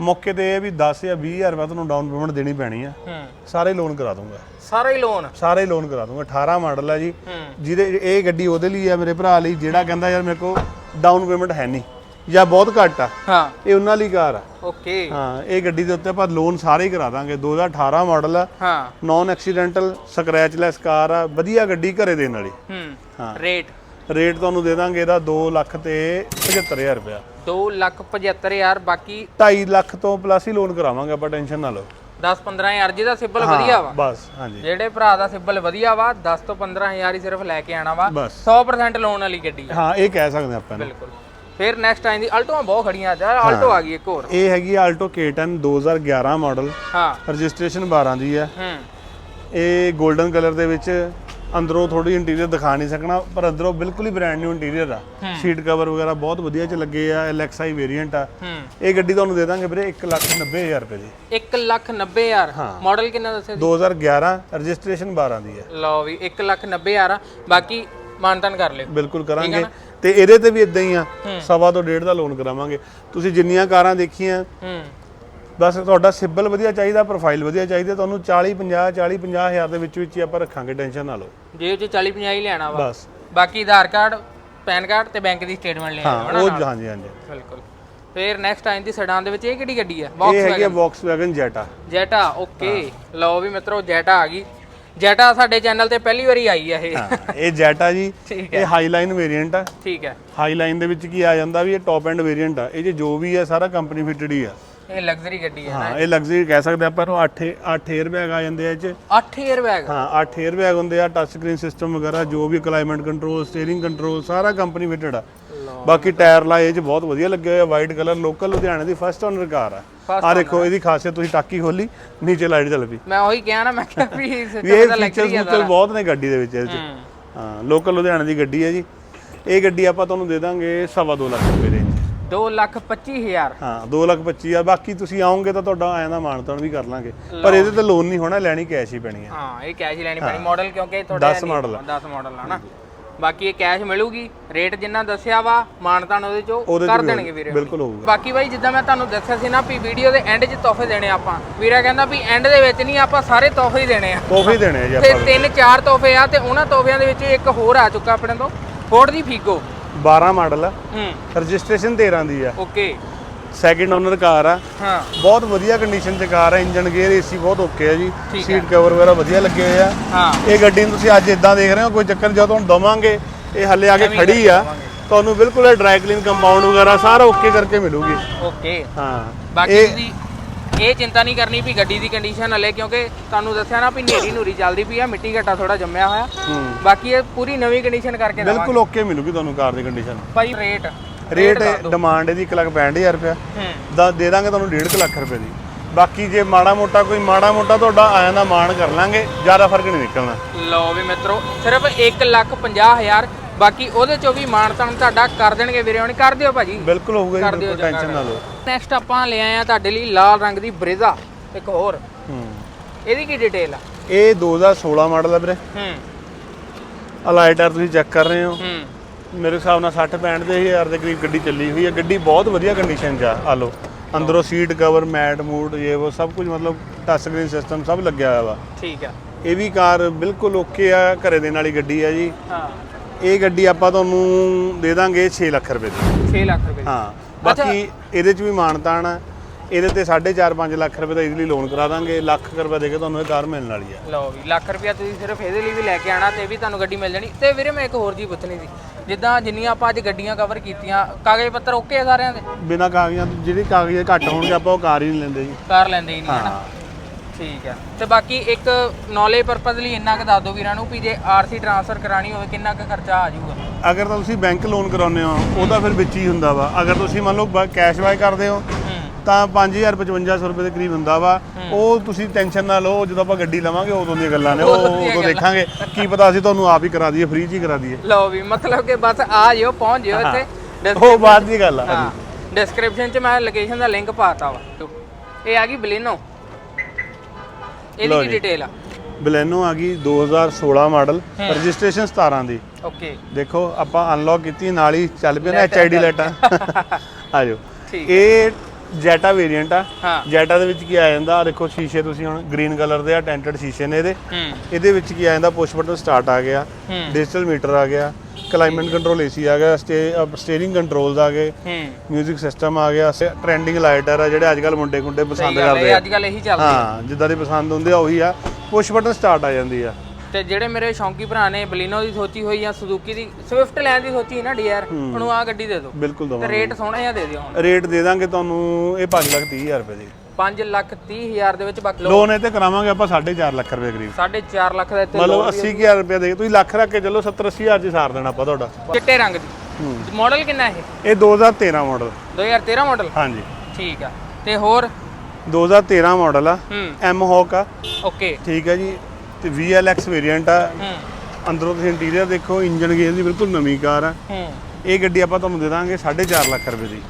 S1: ਮੌਕੇ ਤੇ ਇਹ ਵੀ 10 ਜਾਂ 20000 ਰੁਪਏ ਤੁਹਾਨੂੰ ਡਾਊਨ ਪੇਮੈਂਟ ਦੇਣੀ ਪੈਣੀ ਆ।
S2: ਹੂੰ।
S1: ਸਾਰੇ ਲੋਨ ਕਰਾ ਦੂੰਗਾ
S2: ਸਾਰਾ ਹੀ ਲੋਨ
S1: ਸਾਰੇ ਲੋਨ ਕਰਾ ਦੂੰਗਾ 18 ਮਾਡਲ ਆ ਜੀ। ਜਿਹਦੇ ਇਹ ਗੱਡੀ ਉਹਦੇ ਲਈ ਆ ਮੇਰੇ ਭਰਾ ਲਈ ਜਿਹੜਾ ਕਹਿੰਦਾ ਯਾਰ ਮੇਰੇ ਕੋਲ ਡਾਊਨ ਪੇਮੈਂਟ ਹੈ ਨਹੀਂ ਜਾਂ ਬਹੁਤ ਘੱਟ ਆ।
S2: ਹਾਂ।
S1: ਇਹ ਉਹਨਾਂ ਲਈ ਕਾਰ ਆ।
S2: ਓਕੇ।
S1: ਹਾਂ ਇਹ ਗੱਡੀ ਦੇ ਉੱਤੇ ਆਪਾਂ ਲੋਨ ਸਾਰੇ ਹੀ ਕਰਾ ਦਾਂਗੇ। 2018 ਮਾਡਲ ਆ।
S2: ਹਾਂ।
S1: ਨਾਨ ਐਕਸੀਡੈਂਟਲ ਸਕ੍ਰੈਚਲੈਸ ਕਾਰ ਆ। ਵਧੀਆ ਗੱਡੀ ਘਰੇ ਦੇਣ ਵਾਲੀ।
S2: ਹੂੰ।
S1: ਹਾਂ।
S2: ਰੇਟ
S1: ਰੇਟ ਤੁਹਾਨੂੰ ਦੇ ਦਾਂਗੇ ਇਹਦਾ 2 ਲੱਖ ਤੇ 75000 ਰੁਪਇਆ।
S2: 2 ਲੱਖ 75 ਹਜ਼ਾਰ ਬਾਕੀ
S1: 2.5 ਲੱਖ ਤੋਂ ਪਲੱਸ ਹੀ ਲੋਨ ਕਰਾਵਾਂਗੇ ਆਪਾਂ ਟੈਨਸ਼ਨ ਨਾ ਲਓ।
S2: 10 15 ਹਜ਼ਾਰ ਜਿਹਦਾ ਸਿਬਲ ਵਧੀਆ ਵਾ।
S1: ਬਸ ਹਾਂਜੀ।
S2: ਜਿਹੜੇ ਭਰਾ ਦਾ ਸਿਬਲ ਵਧੀਆ ਵਾ 10 ਤੋਂ 15 ਹਜ਼ਾਰ ਹੀ ਸਿਰਫ ਲੈ ਕੇ ਆਣਾ ਵਾ।
S1: ਬਸ।
S2: 100% ਲੋਨ ਵਾਲੀ ਗੱਡੀ ਆ।
S1: ਹਾਂ ਇਹ ਕਹਿ ਸਕਦੇ ਆਪਾਂ।
S2: ਬਿਲਕੁਲ। ਫਿਰ ਨੈਕਸਟ ਆਈਂਦੀ ਆਲਟੋਆਂ ਬਹੁਤ ਖੜੀਆਂ ਅੱਜ ਆਲਟੋ ਆ ਗਈ ਇੱਕ ਹੋਰ।
S1: ਇਹ ਹੈਗੀ ਆਲਟੋ K10 2011 ਮਾਡਲ
S2: ਹਾਂ।
S1: ਰਜਿਸਟ੍ਰੇਸ਼ਨ 12 ਦੀ ਹੈ
S2: ਹੂੰ।
S1: ਇਹ 골ਡਨ ਕਲਰ ਦੇ ਵਿੱਚ ਅੰਦਰੋਂ ਥੋੜੀ ਇੰਟੀਰੀਅਰ ਦਿਖਾ ਨਹੀਂ ਸਕਣਾ ਪਰ ਅੰਦਰੋਂ ਬਿਲਕੁਲ ਹੀ ਬ੍ਰਾਂਡ ਨਿਊ ਇੰਟੀਰੀਅਰ ਆ। ਸੀਟ ਕਵਰ ਵਗੈਰਾ ਬਹੁਤ ਵਧੀਆ ਚ ਲੱਗੇ ਆ LXI ਵੇਰੀਐਂਟ ਆ। ਇਹ ਗੱਡੀ ਤੁਹਾਨੂੰ ਦੇ ਦਾਂਗੇ ਵੀਰੇ 190000 ਰੁਪਏ ਦੀ।
S2: 1 ਲੱਖ 90 ਹਜ਼ਾਰ? ਮਾਡਲ ਕਿੰਨਾ ਦੱਸਿਆ ਜੀ
S1: 2011 ਰਜਿਸਟ੍ਰੇਸ਼ਨ 12 ਦੀ ਹੈ।
S2: ਲਓ ਵੀ 1 ਲੱਖ 90 ਹਜ਼ਾਰ ਆ। ਬਾਕੀ ਮਾਨਤਨ ਕਰ ਲਿਓ।
S1: ਬਿਲਕੁਲ ਕਰਾਂਗੇ। ਤੇ ਇਹਦੇ ਤੇ ਵੀ ਇਦਾਂ ਹੀ ਆ। ਸਵਾ ਤੋਂ ਡੇਢ ਦਾ ਲੋਨ ਕਰਾਵਾਂਗੇ। ਤੁਸੀਂ ਜਿੰਨੀਆਂ ਕਾਰਾਂ ਦੇਖੀਆਂ
S2: ਹੂੰ।
S1: ਬਸ ਤੁਹਾਡਾ ਸਿਬਲ ਵਧੀਆ ਚਾਹੀਦਾ ਪ੍ਰੋਫਾਈਲ ਵਧੀਆ ਚਾਹੀਦਾ ਤੁਹਾਨੂੰ 40 50 40 50 ਹਜ਼ਾਰ ਦੇ ਵਿੱਚ ਵਿੱਚ ਹੀ ਆਪਾਂ ਰੱਖਾਂਗੇ ਟੈਨਸ਼ਨ ਨਾ ਲਓ।
S2: ਜੇ ਚ 40 50 ਹੀ ਲੈਣਾ ਵਾ।
S1: ਬਸ।
S2: ਬਾਕੀ ਆਧਾਰ ਕਾਰਡ ਪੈਨ ਕਾਰਡ ਤੇ ਬੈਂਕ ਦੀ ਸਟੇਟਮੈਂਟ ਲੈ ਆਇਓ
S1: ਹਾਂ ਉਹ ਹਾਂਜੀ ਹਾਂਜੀ।
S2: ਬਿਲਕੁਲ। ਫਿਰ ਨੈਕਸਟ ਆਇੰਦੀ ਦੀ ਸੈਡਾਨ ਦੇ ਵਿੱਚ ਇਹ ਕਿਹੜੀ ਗੱਡੀ ਆ?
S1: ਇਹ ਹੈਗੀ ਆ Volkswagen Jetta
S2: ਜੈਟਾ ਓਕੇ ਲਓ ਵੀ ਮਿੱਤਰੋ ਜੈਟਾ ਆ ਗਈ। ਜੈਟਾ ਸਾਡੇ ਚੈਨਲ ਤੇ ਪਹਿਲੀ ਵਾਰੀ ਆਈ ਆ ਇਹ।
S1: ਹਾਂ ਇਹ Jetta ਜੀ। ਇਹ ਹਾਈਲਾਈਨ ਵੇਰੀਐਂਟ ਆ।
S2: ਠੀਕ ਹੈ।
S1: ਹਾਈਲਾਈਨ ਦੇ ਵਿੱਚ ਕੀ ਆ ਜਾਂਦਾ ਵੀ ਇਹ ਟੌਪ ਐਂਡ ਵੇਰੀਐਂਟ ਆ। ਇਹ ਜੋ ਵੀ ਆ ਸਾਰਾ ਕੰਪਨੀ ਫਿਟਡ ਹੀ ਆ।
S2: ਇਹ ਲਗਜ਼ਰੀ ਗੱਡੀ ਹੈ
S1: ਹਾਂ ਇਹ। ਲਗਜ਼ਰੀ ਕਹਿ ਸਕਦੇ ਆ ਜਾਂਦੇ ਆ
S2: 8
S1: 8 에ਅਰ ਵਗੈਰਾ ਜੋ ਵੀ ਕਲਾਈਮੇਟ ਕੰਟਰੋਲ ਸਟੀering ਕੰਟਰੋਲ ਸਾਰਾ ਕੰਪਨੀ ਫਿਟਡ ਆ। ਬਾਕੀ ਟਾਇਰ ਲਾ ਇਹ ਚ ਬਹੁਤ ਵਧੀਆ ਲੱਗੇ ਹੋਇਆ ਵਾਈਟ ਕਲਰ ਲੋਕਲ ਲੁਧਿਆਣੇ ਦੀ ਫਸਟ ਓਨਰ ਕਾਰ ਆ। ਆ ਦੇਖੋ ਇਹਦੀ ਖਾਸੀਅਤ ਤੁਸੀਂ ਟਾਕੀ ਖੋਲੀ ਨੀਚੇ ਲਾਈਟ ਚੱਲ ਪਈ।
S2: ਮੈਂ ਉਹੀ ਕਿਹਾ ਨਾ ਮੈਂ ਕਿਹਾ ਵੀ
S1: ਇਹ ਫੀਚਰਸ ਬਹੁਤ ਨੇ ਗੱਡੀ ਦੇ ਵਿੱਚ ਇਹ ਚ।
S2: ਹਾਂ।
S1: ਲੋਕਲ ਲੁਧਿਆਣੇ ਦੀ ਗੱਡੀ ਹੈ ਜੀ। ਇਹ ਗੱਡੀ ਆਪਾਂ ਤੁਹਾਨੂੰ ਦੇ ਦਾਂਗੇ 2.5 ਲੱਖ ਰੁਪਏ ਦੇ।
S2: 2 ਲੱਖ 25 ਹਜ਼ਾਰ।
S1: ਹਾਂ 2 ਲੱਖ 25 ਆ ਬਾਕੀ ਤੁਸੀਂ ਆਓਗੇ ਤਾਂ ਤੁਹਾਡਾ ਆਇਆ ਦਾ ਮਾਨਤਾਨ ਵੀ ਕਰ ਲਾਂਗੇ। ਪਰ ਇਹਦੇ ਤੇ ਲੋਨ ਨਹੀਂ ਹੋਣਾ ਲੈਣੀ ਕੈਸ਼ ਹੀ ਪੈਣੀ ਹੈ।
S2: ਹਾਂ ਇਹ ਕੈਸ਼ ਹੀ ਲੈਣੀ ਪੈਣੀ। ਮਾਡਲ ਕਿਉਂਕਿ ਤੁਹਾਡਾ
S1: 10 ਮਾਡਲ ਆ
S2: 10 ਮਾਡਲ ਆ ਨਾ। ਬਾਕੀ ਇਹ ਕੈਸ਼ ਮਿਲੂਗੀ। ਰੇਟ ਜਿੰਨਾ ਦੱਸਿਆ ਵਾ ਮਾਨਤਾਨ ਉਹਦੇ ਚੋਂ ਕਰ ਦੇਣਗੇ ਵੀਰੇ
S1: ਬਿਲਕੁਲ ਹੋਊਗਾ।
S2: ਬਾਕੀ ਬਾਈ ਜਿੱਦਾਂ ਮੈਂ ਤੁਹਾਨੂੰ ਦੱਸਿਆ ਸੀ ਨਾ ਵੀ ਵੀਡੀਓ ਦੇ ਐਂਡ 'ਚ ਤੋਹਫੇ ਦੇਣੇ ਆਪਾਂ। ਵੀਰਾ ਕਹਿੰਦਾ ਵੀ ਐਂਡ ਦੇ ਵਿੱਚ ਨਹੀਂ ਆਪਾਂ ਸਾਰੇ ਤੋਹਫੇ ਹੀ ਦੇਣੇ ਆ।
S1: ਤੋਹਫੇ ਦੇਣੇ ਆ ਜੀ
S2: ਤੇ
S1: ਆਪਾਂ
S2: ਤਿੰਨ ਚਾਰ ਤੋਹਫੇ ਆ ਤੇ ਉਹਨਾਂ ਤੋਹਫਿਆਂ ਦੇ ਵਿੱਚ ਇੱਕ ਹੋਰ ਆ ਚੁੱਕਾ ਆਪਣੇ ਤੋਂ। ਫੋਰਡ ਦੀ ਫੀਗੋ
S1: 12 ਮਾਡਲ ਆ।
S2: ਹੂੰ।
S1: ਰਜਿਸਟ੍ਰੇਸ਼ਨ 13 ਦੀ ਆ।
S2: ਓਕੇ।
S1: ਸੈਕਿੰਡ ਓਨਰ ਕਾਰ ਆ।
S2: ਹਾਂ।
S1: ਬਹੁਤ ਵਧੀਆ ਕੰਡੀਸ਼ਨ 'ਚ ਕਾਰ ਆ। ਇੰਜਨ ਗੇਅਰ ਏਸੀ ਬਹੁਤ ਓਕੇ ਆ ਜੀ। ਸੀਟ ਕਵਰ ਵਗੈਰਾ ਵਧੀਆ ਲੱਗੇ ਹੋਏ ਆ।
S2: ਹਾਂ।
S1: ਇਹ ਗੱਡੀ ਨੂੰ ਤੁਸੀਂ ਅੱਜ ਇਦਾਂ ਦੇਖ ਰਹੇ ਹੋ ਕੋਈ ਚੱਕਰ ਜਦੋਂ ਤੁਹਾਨੂੰ ਦਵਾਂਗੇ ਇਹ ਹੱਲੇ ਆ ਕੇ ਖੜੀ ਆ। ਤੁਹਾਨੂੰ ਬਿਲਕੁਲ ਇਹ ਡਰਾਈ ਕਲੀਨ ਕੰਪਾਊਂਡ ਵਗੈਰਾ ਸਾਰਾ ਓਕੇ ਕਰਕੇ ਮਿਲੂਗੀ।
S2: ਓਕੇ।
S1: ਹਾਂ।
S2: ਬਾਕੀ ਤੁਸੀਂ ਇਹ ਚਿੰਤਾ ਨਹੀਂ ਕਰਨੀ ਵੀ ਗੱਡੀ ਦੀ ਕੰਡੀਸ਼ਨ ਹਲੇ ਕਿਉਂਕਿ ਤੁਹਾਨੂੰ ਦੱਸਿਆ ਨਾ ਵੀ ਨੇਰੀ ਨੂਰੀ ਚੱਲਦੀ ਪਈ ਆ ਮਿੱਟੀ ਘੱਟਾ ਥੋੜਾ ਜੰਮਿਆ ਹੋਇਆ। ਬਾਕੀ ਇਹ ਪੂਰੀ ਨਵੀਂ ਕੰਡੀਸ਼ਨ ਕਰਕੇ ਦੇਵਾਂਗੇ।
S1: ਬਿਲਕੁਲ ਓਕੇ ਮਿਲੂਗੀ ਤੁਹਾਨੂੰ ਕਾਰ ਦੀ ਕੰਡੀਸ਼ਨ
S2: ਭਾਈ ਰੇਟ
S1: ਰੇਟ ਡਿਮਾਂਡ ਇਹਦੀ 1,65,000 ਰੁਪਏ
S2: ਹੂੰ।
S1: ਦਾ ਦੇ ਦਾਂਗੇ ਤੁਹਾਨੂੰ 1.5 ਲੱਖ ਰੁਪਏ ਦੀ। ਬਾਕੀ ਜੇ ਮਾੜਾ ਮੋਟਾ ਕੋਈ ਮਾੜਾ ਮੋਟਾ ਤੁਹਾਡਾ ਆਇਆਂ ਦਾ ਮਾਣ ਕਰ ਲਾਂਗੇ ਜ਼ਿਆਦਾ ਫ਼ਰਕ ਨਹੀਂ ਨਿਕਲਣਾ।
S2: ਲਓ ਵੀ ਮਿੱਤਰੋ ਸਿਰਫ 1 ਲੱਖ 50 ਹਜ਼ਾਰ ਬਾਕੀ ਉਹਦੇ ਚੋਂ ਵੀ ਮਾਨਤਾਨ ਤੁਹਾਡਾ ਕਰ ਦੇਣਗੇ ਵੀਰੇ ਹੁਣ ਕਰ ਦਿਓ ਭਾਜੀ।
S1: ਬਿਲਕੁਲ ਹੋਊਗਾ ਜੀ
S2: ਕਰ ਦਿਓ
S1: ਬਿਲਕੁਲ ਟੈਨਸ਼ਨ ਨਾ ਲਓ।
S2: ਨੈਕਸਟ ਆਪਾਂ ਲੈ ਆਏ ਆ ਤੁਹਾਡੇ ਲਈ ਲਾਲ ਰੰਗ ਦੀ ਬ੍ਰੇਜ਼ਾ ਇੱਕ ਹੋਰ।
S1: ਹੂੰ।
S2: ਇਹਦੀ ਕੀ ਡਿਟੇਲ ਆ?
S1: ਇਹ 2016 ਮਾਡਲ ਹੈ ਵੀਰੇ।
S2: ਹੂੰ।
S1: ਅਲਾਈਟਰ ਤੁਸੀਂ ਚੈੱਕ ਕਰ ਰਹੇ ਹੋ।
S2: ਹੂੰ।
S1: ਮੇਰੇ ਹਿਸਾਬ ਨਾਲ 60 65 ਦੇ ਹਜ਼ਾਰ ਦੇ ਕਰੀਬ ਗੱਡੀ ਚੱਲੀ ਹੋਈ ਹੈ ਗੱਡੀ ਬਹੁਤ ਵਧੀਆ ਕੰਡੀਸ਼ਨ 'ਚ ਆ ਆ ਲਓ। ਅੰਦਰੋਂ ਸੀਟ ਕਵਰ ਮੈਟ ਮੂਡ ਇਹ ਉਹ ਸਭ ਕੁਝ ਮਤਲਬ ਟੱਚ ਸਕਰੀਨ ਸਿਸਟਮ ਸਭ ਲੱਗਿਆ ਹੋਇਆ ਵਾ।
S2: ਠੀਕ ਆ।
S1: ਇਹ ਵੀ ਕਾਰ ਬਿਲਕੁਲ ਓਕੇ ਆ ਘਰੇ ਦੇਣ ਵਾਲੀ ਗੱਡੀ ਹੈ ਜੀ।
S2: ਹਾਂ।
S1: ਇਹ ਗੱਡੀ ਆਪਾਂ ਤੁਹਾਨੂੰ ਦੇ ਦਾਂਗੇ 6 ਲੱਖ ਰੁਪਏ ਦੀ।
S2: 6 ਲੱਖ ਰੁਪਏ।
S1: ਹਾਂ ਬਾਕੀ ਇਹਦੇ 'ਚ ਵੀ ਮਾਨਤਾਨ ਇਹਦੇ ਤੇ 4.5 5 ਲੱਖ ਰੁਪਏ ਦਾ ਇਜ਼ੀਲੀ ਲੋਨ ਕਰਾ ਦਾਂਗੇ। ਲੱਖ ਰੁਪਏ ਦੇ ਕੇ ਤੁਹਾਨੂੰ ਇਹ ਕਾਰ ਮਿਲਣ ਵਾਲੀ ਆ।
S2: ਲਓ ਵੀ ਲੱਖ ਰੁਪਇਆ ਤੁਸੀਂ ਸਿਰਫ ਇਹਦੇ ਲਈ ਵੀ ਲੈ ਕੇ ਆਣਾ ਤੇ ਵੀ ਤੁਹਾਨੂੰ ਗੱਡੀ ਮਿਲ ਜਾਣੀ। ਤੇ ਵੀਰੇ ਮੈਂ ਇੱਕ ਹੋਰ ਜੀ ਪੁੱਛਣੀ ਸੀ। ਜਿੱਦਾਂ ਜਿੰਨੀਆਂ ਆਪਾਂ ਅੱਜ ਗੱਡੀਆਂ ਕਵਰ ਕੀਤੀਆਂ ਕਾਗਜ਼ ਪੱਤਰ ਓਕੇ ਆ ਸਾਰਿਆਂ ਦੇ?
S1: ਬਿਨਾ ਕਾਗਜ਼ਾਂ ਤੋਂ ਜਿਹੜੀ ਕਾਗਜ਼ ਘੱਟ ਹੋਣਗੇ ਆਪਾਂ ਉਹ ਕਾਰ ਹੀ ਨਹੀਂ ਲੈਂਦੇ ਜੀ।
S2: ਕਾਰ ਲੈਂਦੇ ਹੀ ਨਹੀਂ
S1: ਹਾਂ।
S2: ਠੀਕ ਆ ਤੇ ਬਾਕੀ ਇੱਕ ਨੌਲੇਜ ਪਰਪਸ ਲਈ ਇੰਨਾ ਕੁ ਦੱਸ ਦਿਓ ਵੀਰਾਂ ਨੂੰ ਵੀ ਜੇ ਆਰਸੀ ਟ੍ਰਾਂਸਫਰ ਕਰਾਣੀ ਹੋਵੇ ਕਿੰਨਾ ਕੁ ਖਰਚਾ ਆ ਜਾਊਗਾ।
S1: ਅਗਰ ਤਾਂ ਤੁਸੀਂ ਬੈਂਕ ਲੋਨ ਕਰਾਉਂਦੇ ਹੋ ਉਹਦਾ ਫਿਰ ਵਿੱਚ ਹੀ ਹੁੰਦਾ ਵਾ। ਅਗਰ ਤੁਸੀਂ ਮੰਨ ਲਓ ਕੈਸ਼ ਬਾਏ ਕਰਦੇ ਹੋ
S2: ਹੂੰ।
S1: ਤਾਂ 5000 5500 ਰੁਪਏ ਦੇ ਕਰੀਬ ਹੁੰਦਾ ਵਾ। ਉਹ ਤੁਸੀਂ ਟੈਨਸ਼ਨ ਨਾ ਲਓ ਜਦੋਂ ਆਪਾਂ ਗੱਡੀ ਲਵਾਂਗੇ ਉਦੋਂ ਦੀਆਂ ਗੱਲਾਂ ਨੇ ਉਹ
S2: ਉਦੋਂ।
S1: ਦੇਖਾਂਗੇ। ਕੀ ਪਤਾ ਅਸੀਂ ਤੁਹਾਨੂੰ ਆਪ ਹੀ ਕਰਾ ਦਈਏ ਫ੍ਰੀ ਚ ਹੀ ਕਰਾ ਦਈਏ।
S2: ਲਓ ਵੀ ਮਤਲਬ ਕਿ ਬਸ ਆ ਜਿਓ ਪਹੁੰਚ ਜਿਓ ਇੱਥੇ।
S1: ਉਹ ਬਾਅਦ ਦੀ ਗੱਲ ਆ
S2: ਹਾਂ। ਡਿਸਕ੍ਰਿਪਸ਼ਨ 'ਚ ਮੈਂ ਲੋਕੇਸ਼ਨ ਦਾ ਲਿੰਕ ਪਾਤਾ ਵਾ। ਇਹ ਆ ਗਈ ਬਲੇਨੋ ਇਹਦੀ
S1: ਲਓ
S2: ਕੀ
S1: ਜੀ।
S2: ਡਿਟੇਲ ਆ?
S1: ਬਲੈਨੋ ਆ ਗਈ 2016 ਮਾਡਲ ਰਜਿਸਟ੍ਰੇਸ਼ਨ 17 ਦੀ।
S2: ਓਕੇ
S1: ਦੇਖੋ ਆਪਾਂ ਅਨਲੌਕ ਕੀਤੀ ਨਾਲ ਹੀ ਚੱਲ ਪਿਆ ਨਾ ਐਚਆਈਡੀ ਲਾਈਟਾਂ ਆ। ਜਾਓ
S2: ਠੀਕ
S1: ਇਹ ਜੈਟਾ ਵੇਰੀਐਂਟ ਆ।
S2: ਹਾਂ।
S1: ਜੈਟਾ ਦੇ ਵਿੱਚ ਕੀ ਆ ਜਾਂਦਾ ਆਹ ਦੇਖੋ ਸ਼ੀਸ਼ੇ ਤੁਸੀਂ ਹੁਣ ਗ੍ਰੀਨ ਕਲਰ ਦੇ ਆ ਟੈਂਟਡ ਸ਼ੀਸ਼ੇ ਨੇ ਇਹਦੇ।
S2: ਹੂੰ।
S1: ਇਹਦੇ ਵਿੱਚ ਕੀ ਆ ਜਾਂਦਾ ਪੁਸ਼ ਬਟਨ ਸਟਾਰਟ ਆ ਗਿਆ।
S2: ਹੂੰ।
S1: ਡਿਜੀਟਲ ਮੀਟਰ ਆ ਗਿਆ। ਕਲਾਈਮੇਟ ਕੰਟਰੋਲ ਏਸੀ ਆ ਗਿਆ ਸਟੀਅਰਿੰਗ ਕੰਟਰੋਲਸ ਆ ਗਏ ਮਿਊਜ਼ਿਕ ਸਿਸਟਮ ਆ ਗਿਆ ਟ੍ਰੈਂਡਿੰਗ ਲਾਈਟਰ ਆ ਜਿਹੜੇ ਅੱਜ ਕੱਲ ਮੁੰਡੇ ਕੁੰਡੇ ਪਸੰਦ ਕਰਦੇ ਆ।
S2: ਅੱਜ ਕੱਲ ਇਹੀ ਚੱਲਦੀ
S1: ਹਾਂ ਜਿੱਦਾਂ ਦੇ ਪਸੰਦ ਹੁੰਦੇ ਆ ਉਹੀ ਆ। ਪੁਸ਼ ਬਟਨ ਸਟਾਰਟ ਆ ਜਾਂਦੀ ਆ।
S2: ਤੇ ਜਿਹੜੇ ਮੇਰੇ ਸ਼ੌਂਕੀ ਭਰਾ ਨੇ ਬਲੀਨੋ ਦੀ ਸੋਚੀ ਹੋਈ ਆ ਸੁਜ਼ੂਕੀ ਦੀ ਸਵਿਫਟ ਲੈਣ ਦੀ ਸੋਚੀ ਨਾ ਡੀਆਰ ਉਹਨੂੰ ਆ ਗੱਡੀ ਦੇ ਦਿਓ।
S1: ਬਿਲਕੁਲ
S2: ਤੇ
S1: ਦਵਾਂਗੇ।
S2: ਰੇਟ ਸੋਹਣਾ ਜਿਹਾ ਦੇ ਦਿਓ ਹੁਣ।
S1: ਰੇਟ ਦੇ ਦਾਂਗੇ ਤੁਹਾਨੂੰ ਇਹ 5 ਲੱਖ 30 ਹਜ਼ਾਰ ਰੁਪਏ ਦੀ।
S2: 5 ਲੱਖ 30 ਹਜ਼ਾਰ ਦੇ ਵਿੱਚ ਬਾਕੀ
S1: ਲੋਨ ਇਹ ਤੇ ਕਰਾਵਾਂਗੇ ਆਪਾਂ 4.5 ਲੱਖ ਰੁਪਏ ਕਰੀਬ।
S2: 4.5 ਲੱਖ ਦਾ ਇੱਥੇ
S1: ਮਤਲਬ 80000 ਰੁਪਏ ਦੇ ਤੁਸੀਂ ਲੱਖ ਰੱਖ ਕੇ ਚੱਲੋ 70 80000 ਚ ਸਾਰ ਦੇਣਾ ਆਪਾਂ ਤੁਹਾਡਾ।
S2: ਚਿੱਟੇ ਰੰਗ ਦੀ।
S1: ਹੂੰ।
S2: ਮਾਡਲ ਕਿੰਨਾ ਇਹ?
S1: ਇਹ 2013 ਮਾਡਲ
S2: 2013 ਮਾਡਲ
S1: ਹਾਂਜੀ।
S2: ਠੀਕ ਆ। ਤੇ ਹੋਰ?
S1: 2013 ਮਾਡਲ ਆ।
S2: ਹੂੰ।
S1: ਐਮ ਹੌਕ ਆ।
S2: ਓਕੇ
S1: ਠੀਕ ਹੈ ਜੀ। ਤੇ VLX ਵੇਰੀਐਂਟ ਆ।
S2: ਹੂੰ।
S1: ਅੰਦਰੋਂ ਤੁਸੀਂ ਇੰਟੀਰੀਅਰ ਦੇਖੋ ਇੰਜਨ ਗੇਅਰ ਦੀ ਬਿਲਕੁਲ ਨਵੀਂ ਕਾਰ ਆ।
S2: ਹੂੰ।
S1: ਇਹ ਗੱਡੀ ਆਪਾਂ ਤੁਹਾਨੂੰ ਦੇ ਦਾਂਗੇ 4.5 ਲੱਖ ਰੁਪਏ ਦੀ।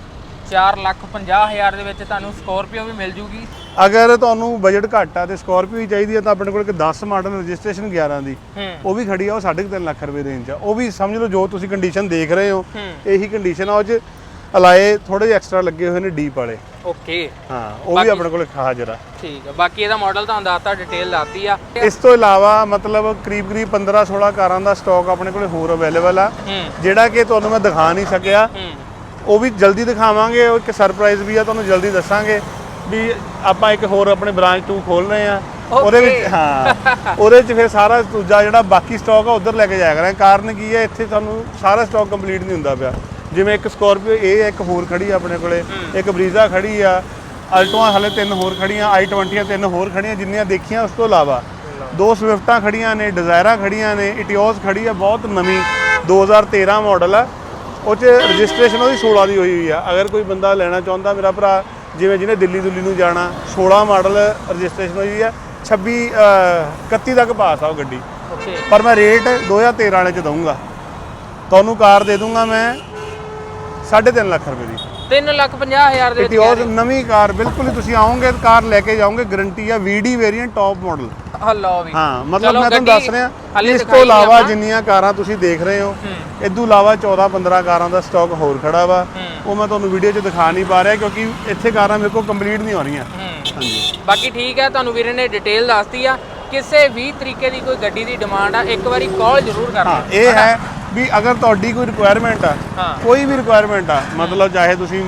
S2: 4 ਲੱਖ 50 ਹਜ਼ਾਰ ਦੇ ਵਿੱਚ ਤੁਹਾਨੂੰ ਸਕੋਰਪੀਓ ਵੀ ਮਿਲ ਜੂਗੀ।
S1: ਅਗਰ ਤੁਹਾਨੂੰ ਬਜਟ ਘੱਟ ਆ ਤੇ ਸਕਾਰਪੀਓ ਹੀ ਚਾਹੀਦੀ ਹੈ ਤਾਂ ਆਪਣੇ ਕੋਲ ਇੱਕ 10 ਮਾਡਲ ਰਜਿਸਟ੍ਰੇਸ਼ਨ 11 ਦੀ। ਉਹ ਵੀ ਖੜੀ ਆ ਉਹ 3.5 ਲੱਖ ਰੁਪਏ ਰੇਂਜ ਆ। ਉਹ ਵੀ ਸਮਝ ਲਓ ਜੋ ਤੁਸੀਂ ਕੰਡੀਸ਼ਨ ਦੇਖ ਰਹੇ ਹੋ
S2: ਹੂੰ।
S1: ਇਹੀ ਕੰਡੀਸ਼ਨ ਆ। ਉਹ 'ਚ ਅਲਾਏ ਥੋੜੇ ਜਿਹਾ ਐਕਸਟਰਾ ਲੱਗੇ ਹੋਏ ਨੇ ਡੀਪ ਵਾਲੇ।
S2: ਓਕੇ।
S1: ਹਾਂ ਉਹ ਵੀ ਆਪਣੇ ਕੋਲ ਹਾਜ਼ਰ ਆ।
S2: ਠੀਕ ਹੈ ਬਾਕੀ ਇਹਦਾ ਮਾਡਲ ਤੁਹਾਨੂੰ ਦੱਸਤਾ ਡਿਟੇਲ ਦੱਸਤੀ ਆ।
S1: ਇਸ ਤੋਂ ਇਲਾਵਾ ਮਤਲਬ ਕਰੀਬ ਕਰੀਬ 15 16 ਕਾਰਾਂ ਦਾ ਸਟਾਕ ਆਪਣੇ ਕੋਲੇ ਹੋਰ ਅਵੇਲੇਬਲ ਆ।
S2: ਹੂੰ।
S1: ਜਿਹੜਾ ਕਿ ਤੁਹਾਨੂੰ ਮੈਂ ਦਿਖਾ ਨਹੀਂ ਸਕਿਆ।
S2: ਹੂੰ।
S1: ਉਹ ਵੀ ਜਲਦੀ ਦਿਖਾਵਾਂਗੇ ਉਹ ਇੱਕ ਸਰਪ੍ਰਾਈਜ਼ ਵੀ ਆ ਤੁਹਾਨੂੰ ਜਲਦੀ ਦੱਸਾਂਗੇ ਵੀ ਆਪਾਂ ਇੱਕ ਹੋਰ ਆਪਣੇ ਬ੍ਰਾਂਚ 2 ਖੋਲ ਰਹੇ ਆ। ਉਹਦੇ ਵਿੱਚ ਹਾਂ ਉਹਦੇ 'ਚ ਫਿਰ ਸਾਰਾ ਦੂਜਾ ਜਿਹੜਾ ਬਾਕੀ ਸਟਾਕ ਆ ਉਧਰ ਲੈ ਕੇ ਜਾਇਆ ਕਰਾਂਗੇ। ਕਾਰਨ ਕੀ ਹੈ ਇੱਥੇ ਤੁਹਾਨੂੰ ਸਾਰਾ ਸਟਾਕ ਕੰਪਲੀਟ ਨਹੀਂ ਹੁੰਦਾ ਪਿਆ। ਜਿਵੇਂ ਇੱਕ ਸਕਾਰਪੀਓ ਇਹ ਇੱਕ ਹੋਰ ਖੜੀ ਆ ਆਪਣੇ ਕੋਲੇ ਇੱਕ ਬਰੀਜ਼ਾ ਖੜੀ ਆ ਅਲਟੋਆਂ ਹਲੇ ਤਿੰਨ ਹੋਰ ਖੜੀਆਂ i20 ਤਿੰਨ ਹੋਰ ਖੜੀਆਂ ਜਿੰਨੀਆਂ ਦੇਖੀਆਂ ਉਸ ਤੋਂ ਇਲਾਵਾ। ਦੋ ਸਵਿਫਟਾਂ ਖੜੀਆਂ ਨੇ ਡਿਜ਼ਾਇਰਾਂ ਖੜੀਆਂ ਨੇ ਇਟਿਓਸ ਖੜੀ ਆ ਬਹੁਤ ਨਵੀਂ 2013 ਮਾਡਲ ਆ। ਉਹ 'ਚ ਰਜਿਸਟ੍ਰੇਸ਼ਨ ਉਹਦੀ 16 ਦੀ ਹੋਈ ਹੋਈ ਆ। ਅਗਰ ਕੋਈ ਬੰਦਾ ਲੈਣਾ ਚਾਹੁੰਦਾ ਮੇਰਾ ਭਰਾ ਜਿਵੇਂ ਜਿਹਨੇ ਦਿੱਲੀ ਦੁੱਲੀ ਨੂੰ ਜਾਣਾ 16 ਮਾਡਲ ਰਜਿਸਟ੍ਰੇਸ਼ਨ ਹੋਈ ਆ 26 ਅਹ, 31 ਤੱਕ ਪਾਸ ਆ ਉਹ ਗੱਡੀ। ਪਰ ਮੈਂ ਰੇਟ 2013 ਵਾਲੇ ਚ ਦਊਂਗਾ। ਤੁਹਾਨੂੰ ਕਾਰ ਦੇ ਦੂੰਗਾ ਮੈਂ 3.5 ਲੱਖ ਰੁਪਏ ਦੀ।
S2: 3 ਲੱਖ 50 ਹਜ਼ਾਰ ਦੇ ਵਿੱਚ
S1: ਇਟਿਓਸ ਨਵੀਂ ਕਾਰ ਬਿਲਕੁਲ ਹੀ ਤੁਸੀਂ ਆਓਗੇ ਕਾਰ ਲੈ ਕੇ ਜਾਓਗੇ ਗਾਰੰਟੀ ਆ VD variant top model
S2: hello ਵੀ।
S1: ਹਾਂ ਮਤਲਬ
S2: ਚਲੋ
S1: ਮੈਂ ਤੁਹਾਨੂੰ
S2: ਗੱਡੀ
S1: ਦੱਸ ਰਿਹਾ
S2: ਹਾਲੇ
S1: ਇਸ ਤੋਂ
S2: ਦਿਖਾਈ
S1: ਇਲਾਵਾ
S2: ਆਪਾਂ।
S1: ਜਿੰਨੀਆਂ ਕਾਰਾਂ ਤੁਸੀਂ ਦੇਖ ਰਹੇ ਹੋ ਤੋਂ ਇਲਾਵਾ 14 15 ਕਾਰਾਂ ਦਾ ਸਟਾਕ ਹੋਰ ਖੜਾ ਵਾ।
S2: ਹੂੰ।
S1: ਉਹ ਮੈਂ ਤੁਹਾਨੂੰ ਵੀਡੀਓ 'ਚ ਦਿਖਾ ਨਹੀਂ ਪਾ ਰਿਹਾ ਕਿਉਂਕਿ ਇੱਥੇ ਕਾਰਾਂ ਮੇਰੇ ਕੋਲ ਕੰਪਲੀਟ ਨਹੀਂ ਹੋ ਰਹੀਆਂ।
S2: ਹੂੰ।
S1: ਹਾਂਜੀ।
S2: ਬਾਕੀ ਠੀਕ ਹੈ ਤੁਹਾਨੂੰ ਵੀਰੇ ਨੇ ਡਿਟੇਲ ਦੱਸਤੀ ਆ ਕਿਸੇ ਵੀ ਤਰੀਕੇ ਦੀ ਕੋਈ ਗੱਡੀ ਦੀ ਡਿਮਾਂਡ ਆ ਇੱਕ ਵਾਰੀ ਕਾਲ ਜ਼ਰੂਰ
S1: ਹਾਂ
S2: ਕਰਨਾ
S1: ਇਹ ਹੈ ਵੀ ਅਗਰ ਤੁਹਾਡੀ ਕੋਈ ਰਿਕੁਆਇਰਮੈਂਟ ਆ ਕੋਈ ਵੀ ਰਿਕੁਆਇਰਮੈਂਟ ਆ ਮਤਲਬ ਚਾਹੇ ਤੁਸੀਂ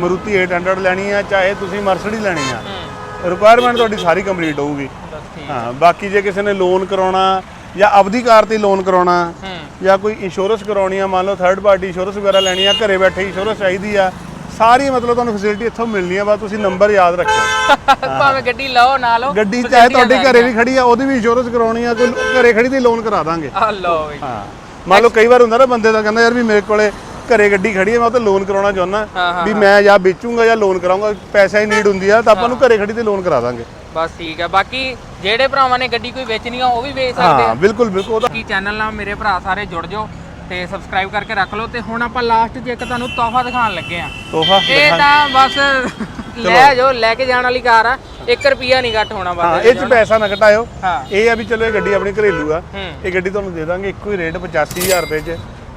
S1: ਮਰੂਤੀ 800 ਲੈਣੀ ਆ ਚਾਹੇ ਤੁਸੀਂ ਮਰਸਡੀ ਲੈਣੀ ਆ ਰਿਕੁਆਇਰਮੈਂਟ ਤੁਹਾਡੀ ਸਾਰੀ ਕੰਪਲੀਟ ਹੋਊਗੀ। ਹਾਂ ਬਾਕੀ ਜੇ ਕਿਸੇ ਨੇ ਲੋਨ ਕਰਾਉਣਾ ਜਾਂ ਆਪਦੀ ਕਾਰ ਤੇ ਲੋਨ ਕਰਾਉਣਾ ਜਾਂ ਕੋਈ ਇੰਸ਼ੋਰੈਂਸ ਕਰਾਉਣੀ ਆ ਮੰਨ ਲਓ ਥਰਡ ਪਾਰਟੀ ਇੰਸ਼ੋਰੈਂਸ ਵਗੈਰਾ ਲੈਣੀ ਆ ਘਰੇ ਬੈਠੇ ਇੰਸ਼ੋਰੈਂਸ ਚਾਹੀਦੀ ਆ ਸਾਰੀ ਮਤਲਬ ਤੁਹਾਨੂੰ ਫੈਸਿਲਿਟੀ ਇੱਥੋਂ ਮਿਲਣੀ ਆ ਬਸ ਤੁਸੀਂ ਨੰਬਰ ਯਾਦ ਰੱਖਿਓ।
S2: ਭਾਵੇਂ ਗੱਡੀ ਲਓ ਨਾ ਲਓ
S1: ਗੱਡੀ ਚਾਹੇ ਤੁਹਾਡੇ ਘਰੇ ਵੀ ਖੜੀ ਆ ਉਹਦੀ ਵੀ ਇੰਸ਼ੋਰੈਂਸ ਕਰਾਉਣੀ ਆ ਕੋਈ ਘਰੇ ਖੜੀ ਦੀ ਲੋਨ ਕਰਾ ਦਾਂਗੇ।
S2: ਆ ਲਓ
S1: ਹਾਂ। ਮੰਨ ਲਓ ਕਈ ਵਾਰ ਹੁੰਦਾ ਨਾ ਬੰਦੇ ਦਾ ਕਹਿੰਦਾ ਯਾਰ ਵੀ ਮੇਰੇ ਕੋਲੇ ਘਰੇ ਗੱਡੀ ਖੜੀ ਹੈ ਮੈਂ ਉਹ ਤੇ ਲੋਨ ਕਰਾਉਣਾ ਚਾਹੁੰਦਾ।
S2: ਹਾਂ, ਹਾਂ,
S1: ਵੀ ਮੈਂ ਜਾਂ ਵੇਚੂੰਗਾ ਜਾਂ ਲੋਨ ਕਰਾਉਂਗਾ ਪੈਸਾ ਹੀ ਨੀਡ ਹੁੰਦੀ ਆ ਤਾਂ ਆਪਾਂ ਨੂੰ ਘਰੇ ਖੜੀ ਤੇ ਲੋਨ ਕਰਾ ਦਾਂਗੇ।
S2: ਬਸ ਠੀਕ ਹੈ ਬਾਕੀ ਜਿਹੜੇ ਭਰਾਵਾਂ ਨੇ ਗੱਡੀ ਕੋਈ ਵੇਚਣੀ ਆ ਉਹ ਵੀ ਵੇਚ ਸਕਦੇ
S1: ਹਾਂ
S2: ਆ।
S1: ਬਿਲਕੁਲ ਬਿਲਕੁਲ ਉਹਦਾ
S2: ਕੀ ਚੈਨਲ ਨਾਲ ਮੇਰੇ ਭਰਾ ਸਾਰੇ ਜੁੜ ਜਾਓ ਤੇ ਸਬਸਕ੍ਰਾਈਬ ਕਰਕੇ ਰੱਖ ਲਓ। ਤੇ ਹੁਣ ਆਪਾਂ ਲਾਸਟ 'ਚ ਇੱਕ ਤੁਹਾਨੂੰ ਤੋਹਫਾ ਦਿਖਾਉਣ ਲੱਗੇ ਆ।
S1: ਤੋਹਫਾ
S2: ਇਹ ਤਾਂ ਬਸ ਲੈ ਜੋ ਲੈ ਕੇ ਜਾਣ ਵਾਲੀ ਕਾਰ ਆ। 1 ਰੁਪਿਆ ਨਹੀਂ ਘੱਟ ਹੋਣਾ
S1: ਹਾਂ ਇਹ ਚ ਪੈਸਾ ਨਾ ਘਟਾਇਓ।
S2: ਹਾਂ।
S1: ਇਹ ਆ ਵੀ ਚਲੋ ਇਹ ਗੱਡੀ ਆਪਣੀ ਘਰੇਲੂ ਆ।
S2: ਹੂੰ।
S1: ਇਹ ਗੱਡੀ ਤੁਹਾਨੂੰ ਦੇ ਦਾਂਗੇ ਇੱਕੋ ਹੀ ਰੇਟ 85000 ਰੁਪਏ ਚ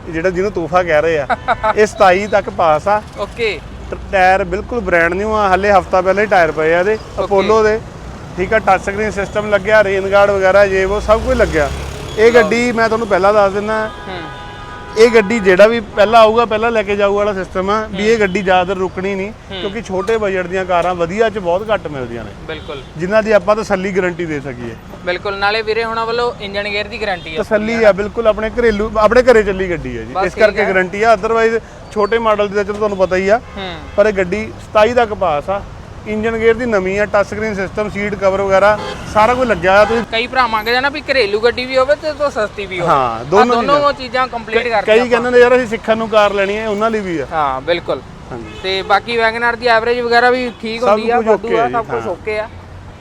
S1: ਇਹ ਜਿਹੜਾ ਜਿਹਨੂੰ ਤੋਹਫਾ ਕਹਿ ਰਹੇ ਆ। ਇਹ 27 ਤੱਕ ਪਾਸ ਆ।
S2: ਓਕੇ।
S1: ਟ- ਟਾਇਰ ਬਿਲਕੁਲ ਬ੍ਰਾਂਡ ਨਿਊ ਆ ਹਲੇ ਹਫਤਾ ਪਹਿਲਾਂ ਹੀ ਟਾਇਰ ਪਏ ਆ ਇਹਦੇ ਅਪੋਲੋ ਦੇ। ਠੀਕ ਆ ਟੱਚ ਸਕਰੀਨ ਸਿਸਟਮ ਲੱਗਿਆ ਰੇਨ ਗਾਰਡ ਵਗੈਰਾ ਜੇ ਉਹ ਸਭ ਕੁਝ ਲੱਗਿਆ। ਇਹ ਗੱਡੀ ਮੈਂ ਤੁਹਾਨੂੰ ਪਹਿਲਾਂ ਦੱਸ ਦਿੰਦਾ।
S2: ਹੂੰ।
S1: ਇਹ ਗੱਡੀ ਜਿਹੜਾ ਵੀ ਪਹਿਲਾਂ ਆਊਗਾ ਪਹਿਲਾਂ ਲੈ ਕੇ ਜਾਊ ਵਾਲਾ ਸਿਸਟਮ ਆ ਵੀ ਇਹ ਗੱਡੀ ਜ਼ਿਆਦਾਤਰ ਰੁਕਣੀ ਨਹੀਂ ਕਿਉਂਕਿ ਛੋਟੇ ਬਜਟ ਦੀਆਂ ਕਾਰਾਂ ਵਧੀਆ ਚ ਬਹੁਤ ਘੱਟ ਮਿਲਦੀਆਂ ਨੇ।
S2: ਬਿਲਕੁਲ।
S1: ਜਿਨ੍ਹਾਂ ਦੀ ਆਪਾਂ ਤਸੱਲੀ ਗਾਰੰਟੀ ਦੇ ਸਕੀਏ।
S2: ਬਿਲਕੁਲ ਨਾਲੇ ਵੀਰੇ ਹੁਣਾਂ ਵੱਲੋਂ ਇੰਜਨ ਗੇਅਰ ਦੀ ਗਾਰੰਟੀ ਆ।
S1: ਤਸੱਲੀ ਆ ਬਿਲਕੁਲ ਆਪਣੇ ਘਰੇਲੂ ਆਪਣੇ ਘਰੇ ਚੱਲੀ ਗੱਡੀ ਹੈ ਜੀ। ਇਸ ਕਰਕੇ ਗਾਰੰਟੀ ਆ। ਅਦਰਵਾਈਜ਼ ਛੋਟੇ ਮਾਡਲ ਦੀ ਤਾਂ ਚਲੋ ਤੁਹਾਨੂੰ ਪਤਾ ਹੀ ਆ। ਪਰ ਇਹ ਗੱਡੀ 27 ਤੱਕ ਪਾਸ ਆ। ਇੰਜਨ ਗੇਅਰ ਦੀ ਨਵੀਂ ਆ touch screen system seat cover ਵਗੈਰਾ ਸਾਰਾ ਕੁਝ ਲੱਗਿਆ ਆ ਤੁਸੀਂ
S2: ਕਈ ਭਰਾ ਮੰਗਦੇ ਆ ਨਾ ਵੀ ਘਰੇਲੂ ਗੱਡੀ ਵੀ ਹੋਵੇ ਤੇ ਤੋਂ ਸਸਤੀ ਵੀ ਹੋਵੇ।
S1: ਹਾਂ ਦੋਨੋਂ
S2: ਦੋਨੋਂ ਉਹ ਚੀਜ਼ਾਂ ਕੰਪਲੀਟ ਕਰਕੇ
S1: ਕਈ ਕਹਿੰਦੇ ਨੇ ਯਾਰ ਅਸੀਂ ਸਿੱਖਣ ਨੂੰ ਕਾਰ ਲੈਣੀ ਹੈ ਉਹਨਾਂ ਲਈ ਵੀ ਆ।
S2: ਹਾਂ ਬਿਲਕੁਲ। ਤੇ ਬਾਕੀ ਵੈਗਨਰ ਦੀ ਐਵਰੇਜ ਵਗੈਰਾ ਵੀ ਠੀਕ ਹੁੰਦੀ ਆ ਵਾਧੂ ਆ ਸਭ ਕੁਝ ਓਕੇ ਆ।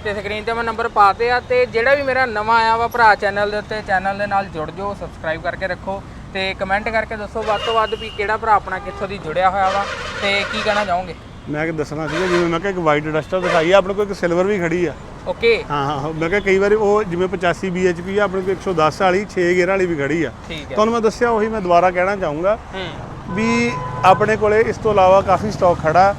S2: ਤੇ ਸਕਰੀਨ ਤੇ ਮੈਂ ਨੰਬਰ ਪਾਤੇ ਆ ਤੇ ਜਿਹੜਾ ਵੀ ਮੇਰਾ ਨਵਾਂ ਆਇਆ ਵਾ ਭਰਾ ਚੈਨਲ ਦੇ ਉੱਤੇ ਚੈਨਲ ਦੇ ਨਾਲ ਜੁੜ ਜਾਓ ਸਬਸਕ੍ਰਾਈਬ ਕਰਕੇ ਰੱਖੋ। ਤੇ ਕਮੈਂਟ ਕਰਕੇ ਦੱਸੋ ਵੱਧ ਤੋਂ ਵੱਧ ਵੀ ਕਿਹੜਾ ਭਰਾ ਆਪਣਾ ਕਿੱਥੋਂ ਦੀ ਜੁੜਿਆ ਹੋਇਆ ਵਾ ਤੇ ਕੀ ਕਹਿਣਾ ਚਾਹੋਗੇ?
S1: ਮੈਂ ਕਿ ਦੱਸਣਾ ਸੀਗਾ ਜਿਵੇਂ ਮੈਂ ਕਿਹਾ ਇੱਕ ਵਾਈਟ ਡਸਟਰ ਦਿਖਾਈ ਆ ਆਪਣੇ ਕੋਲ ਇੱਕ ਸਿਲਵਰ ਵੀ ਖੜੀ ਆ।
S2: ਓਕੇ
S1: ਹਾਂ ਹਾਂ ਹਾਂ, ਮੈਂ ਕਿਹਾ ਕਈ ਵਾਰੀ ਉਹ ਜਿਵੇਂ 85 bhp ਆ ਆਪਣੇ ਕੋਲ 110 ਵਾਲੀ 6 ਗੇਅਰ ਵਾਲੀ ਵੀ ਖੜੀ ਆ।
S2: ਠੀਕ ਹੈ
S1: ਤੁਹਾਨੂੰ ਮੈਂ ਦੱਸਿਆ ਉਹੀ ਮੈਂ ਦੁਬਾਰਾ ਕਹਿਣਾ ਚਾਹੂੰਗਾ।
S2: ਹੂੰ।
S1: ਵੀ ਆਪਣੇ ਕੋਲੇ ਇਸ ਤੋਂ ਇਲਾਵਾ ਕਾਫੀ ਸਟਾਕ ਖੜਾ।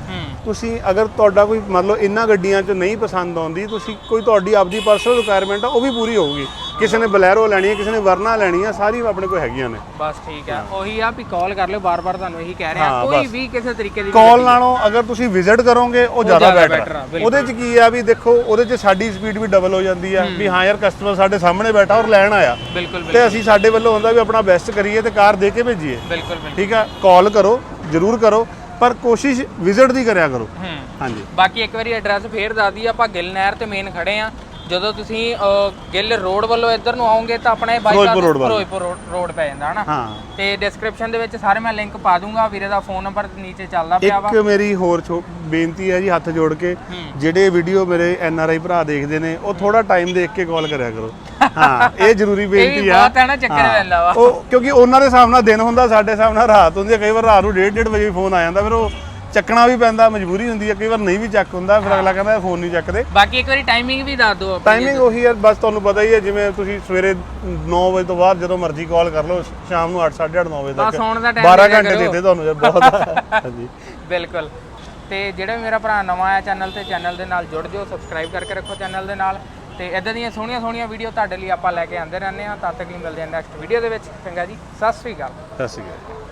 S1: ਤੁਸੀਂ ਅਗਰ ਤੁਹਾਡਾ ਕੋਈ ਮਤਲਬ ਇਹਨਾਂ ਗੱਡੀਆਂ 'ਚ ਨਹੀਂ ਪਸੰਦ ਆਉਂਦੀ ਤੁਸੀਂ ਕੋਈ ਤੁਹਾਡੀ ਆਪਦੀ ਪਰਸਨਲ ਰਿਕੁਆਇਰਮੈਂਟ ਆ ਉਹ ਵੀ ਪੂਰੀ ਹੋਊਗੀ। ਕਿਸੇ ਨੇ ਬਲੈਰੋ ਲੈਣੀ ਹੈ ਕਿਸੇ ਨੇ ਵਰਨਾ ਲੈਣੀ ਹੈ ਸਾਰੀ ਆਪਣੇ ਕੋਲ ਹੈਗੀਆਂ ਨੇ।
S2: ਬਸ ਠੀਕ ਆ। ਉਹੀ ਆ ਵੀ ਕਾਲ ਕਰ ਲਿਓ ਬਾਰ-ਬਾਰ ਤੁਹਾਨੂੰ ਇਹੀ ਕਹਿ ਰਿਹਾ। ਕੋਈ। ਵੀ ਕਿਸੇ ਤਰੀਕੇ ਦੀ
S1: ਕਾਲ ਨਾਲੋਂ ਅਗਰ ਤੁਸੀਂ ਵਿਜ਼ਿਟ ਕਰੋਗੇ ਉਹ ਜ਼ਿਆਦਾ ਬੈਟਰ। ਉਹਦੇ 'ਚ ਕੀ ਆ ਵੀ ਦੇਖੋ ਉਹਦੇ 'ਚ ਸਾਡੀ ਸਪੀਡ ਵੀ ਡਬਲ ਹੋ ਜਾਂਦੀ ਆ ਵੀ ਹਾਂ ਯਾਰ ਕਸਟਮਰ ਸਾਡੇ ਸਾਹਮਣੇ ਬੈਠਾ ਔਰ ਲੈਣ ਆਇਆ। ਤੇ ਅਸੀਂ ਸਾਡੇ ਵੱਲੋਂ ਹੁੰਦਾ ਵੀ ਆਪਣਾ ਬੈਸਟ ਕਰੀਏ ਤੇ ਕਾਰ ਦੇ ਕੇ ਭੇਜੀਏ।
S2: ਬਿਲਕੁਲ।
S1: ਠੀਕ ਆ? ਕਾਲ ਕਰੋ ਜ਼ਰੂਰ ਕਰੋ ਪਰ ਕੋਸ਼ਿਸ਼ ਵਿਜ਼ਿਟ ਦੀ ਕਰਿਆ ਕਰੋ। ਹਾਂਜੀ।
S2: ਬਾਕੀ ਇੱਕ ਵਾਰੀ ਐਡਰੈਸ ਫੇਰ ਦੱਸ ਦਈਏ ਆਪਾਂ ਗਿੱਲ ਨਹਿਰ ਤੇ ਮੇਨ ਖੜੇ ਆ। ਜਦੋਂ ਤੁਸੀਂ ਅ, ਗਿੱਲ ਰੋਡ ਵੱਲੋਂ ਇੱਧਰ ਨੂੰ ਆਓਗੇ ਤਾਂ ਆਪਣੇ ਬਾਈਪਾਸ
S1: ਫਿਰੋਜ਼ਪੁਰ road ਵੱਲ।
S2: ਫਿਰੋਜ਼ਪੁਰ road- road ਪੈ ਜਾਂਦਾ ਹਨਾ?
S1: ਹਾਂ।
S2: ਤੇ ਡਿਸਕ੍ਰਿਪਸ਼ਨ ਦੇ ਵਿੱਚ ਸਾਰੇ ਮੈਂ ਲਿੰਕ ਪਾ ਦੂੰਗਾ ਵੀਰੇ ਦਾ ਫੋਨ ਨੰਬਰ ਨੀਚੇ ਚੱਲਦਾ ਪਿਆ ਵਾ।
S1: ਇੱਕ ਮੇਰੀ ਹੋਰ ਛੋ- ਬੇਨਤੀ ਹੈ ਜੀ ਹੱਥ ਜੋੜ ਕੇ। ਜਿਹੜੇ ਵੀਡੀਓ ਮੇਰੇ ਐਨ ਆਰ ਆਈ ਭਰਾ ਦੇਖਦੇ ਨੇ ਉਹ ਥੋੜਾ ਟਾਈਮ ਦੇਖ ਕੇ ਕਾਲ ਕਰਿਆ ਕਰੋ। ਹਾਂ ਇਹ ਜ਼ਰੂਰੀ ਬੇਨਤੀ ਆ।
S2: ਬਹੁਤ ਹੈ ਨਾ ਚੱਕਰ
S1: ਹਾਂ।
S2: ਪੈਂਦਾ ਵਾ।
S1: ਉਹ ਕਿਉਂਕਿ ਉਹਨਾਂ ਦੇ ਹਿਸਾਬ ਨਾਲ ਦਿਨ ਹੁੰਦਾ ਸਾਡੇ ਹਿਸਾਬ ਨਾਲ ਰਾਤ ਹੁੰਦੀ ਹੈ। ਕਈ ਵਾਰ ਰਾਤ ਨੂੰ 1:30 ਵਜੇ ਫੋਨ ਆ ਜਾਂਦਾ ਫਿਰ ਉਹ ਚੱਕਣਾ ਵੀ ਪੈਂਦਾ ਮਜਬੂਰੀ ਹੁੰਦੀ ਹੈ ਕਈ ਵਾਰ ਨਹੀਂ ਵੀ ਚੱਕ ਹੁੰਦਾ ਫਿਰ ਅਗਲਾ ਕਹਿੰਦਾ ਫੋਨ ਨਹੀਂ ਚੱਕਦੇ।
S2: ਬਾਕੀ ਇੱਕ ਵਾਰੀ ਟਾਈਮਿੰਗ ਵੀ ਦੱਸ ਦਿਓ ਆਪਣੀ
S1: ਟਾਈਮਿੰਗ ਉਹੀ ਹੈ ਬਸ ਤੁਹਾਨੂੰ ਪਤਾ ਹੀ ਹੈ ਜਿਵੇਂ ਤੁਸੀਂ ਸਵੇਰੇ 9 ਵਜੇ ਤੋਂ ਬਾਅਦ ਜਦੋਂ ਮਰਜ਼ੀ ਕਾਲ ਕਰ ਲਓ ਸ਼ਾਮ ਨੂੰ 8 8:30 9 ਵਜੇ
S2: ਬਸ ਸੌਣ ਦਾ time
S1: 12
S2: ਦੇ
S1: ਘੰਟੇ
S2: ਕਰੋ।
S1: ਦੇ ਤੁਹਾਨੂੰ ਯਾਰ ਬਹੁਤ ਆ। ਹਾਂਜੀ।
S2: ਬਿਲਕੁਲ। ਤੇ ਜਿਹੜਾ ਵੀ ਮੇਰਾ ਭਰਾ ਨਵਾਂ ਆਇਆ ਚੈਨਲ ਤੇ ਚੈਨਲ ਦੇ ਨਾਲ ਜੁੜ ਜਾਓ ਸਬਸਕ੍ਰਾਈਬ ਕਰਕੇ ਰੱਖੋ ਚੈਨਲ ਦੇ ਨਾਲ। ਤੇ ਇਦਾਂ ਦੀਆਂ ਸੋਹਣੀਆਂ ਸੋਹਣੀਆਂ ਵੀਡੀਓ ਤੁਹਾਡੇ ਲਈ ਆਪਾਂ ਲੈ ਕੇ ਆਉਂਦੇ ਰਹਿੰਦੇ ਹਾਂ। ਤਦ ਤੱਕ ਲਈ ਮਿਲਦੇ ਹਾਂ ਨੈਕਸਟ ਵੀਡੀਓ ਦੇ ਵਿੱਚ। ਚੰਗਾ ਜੀ ਸਤਿ ਸ੍ਰੀ ਅਕਾਲ।
S1: ਸਤਿ ਸ਼੍ਰੀ ਅਕਾਲ।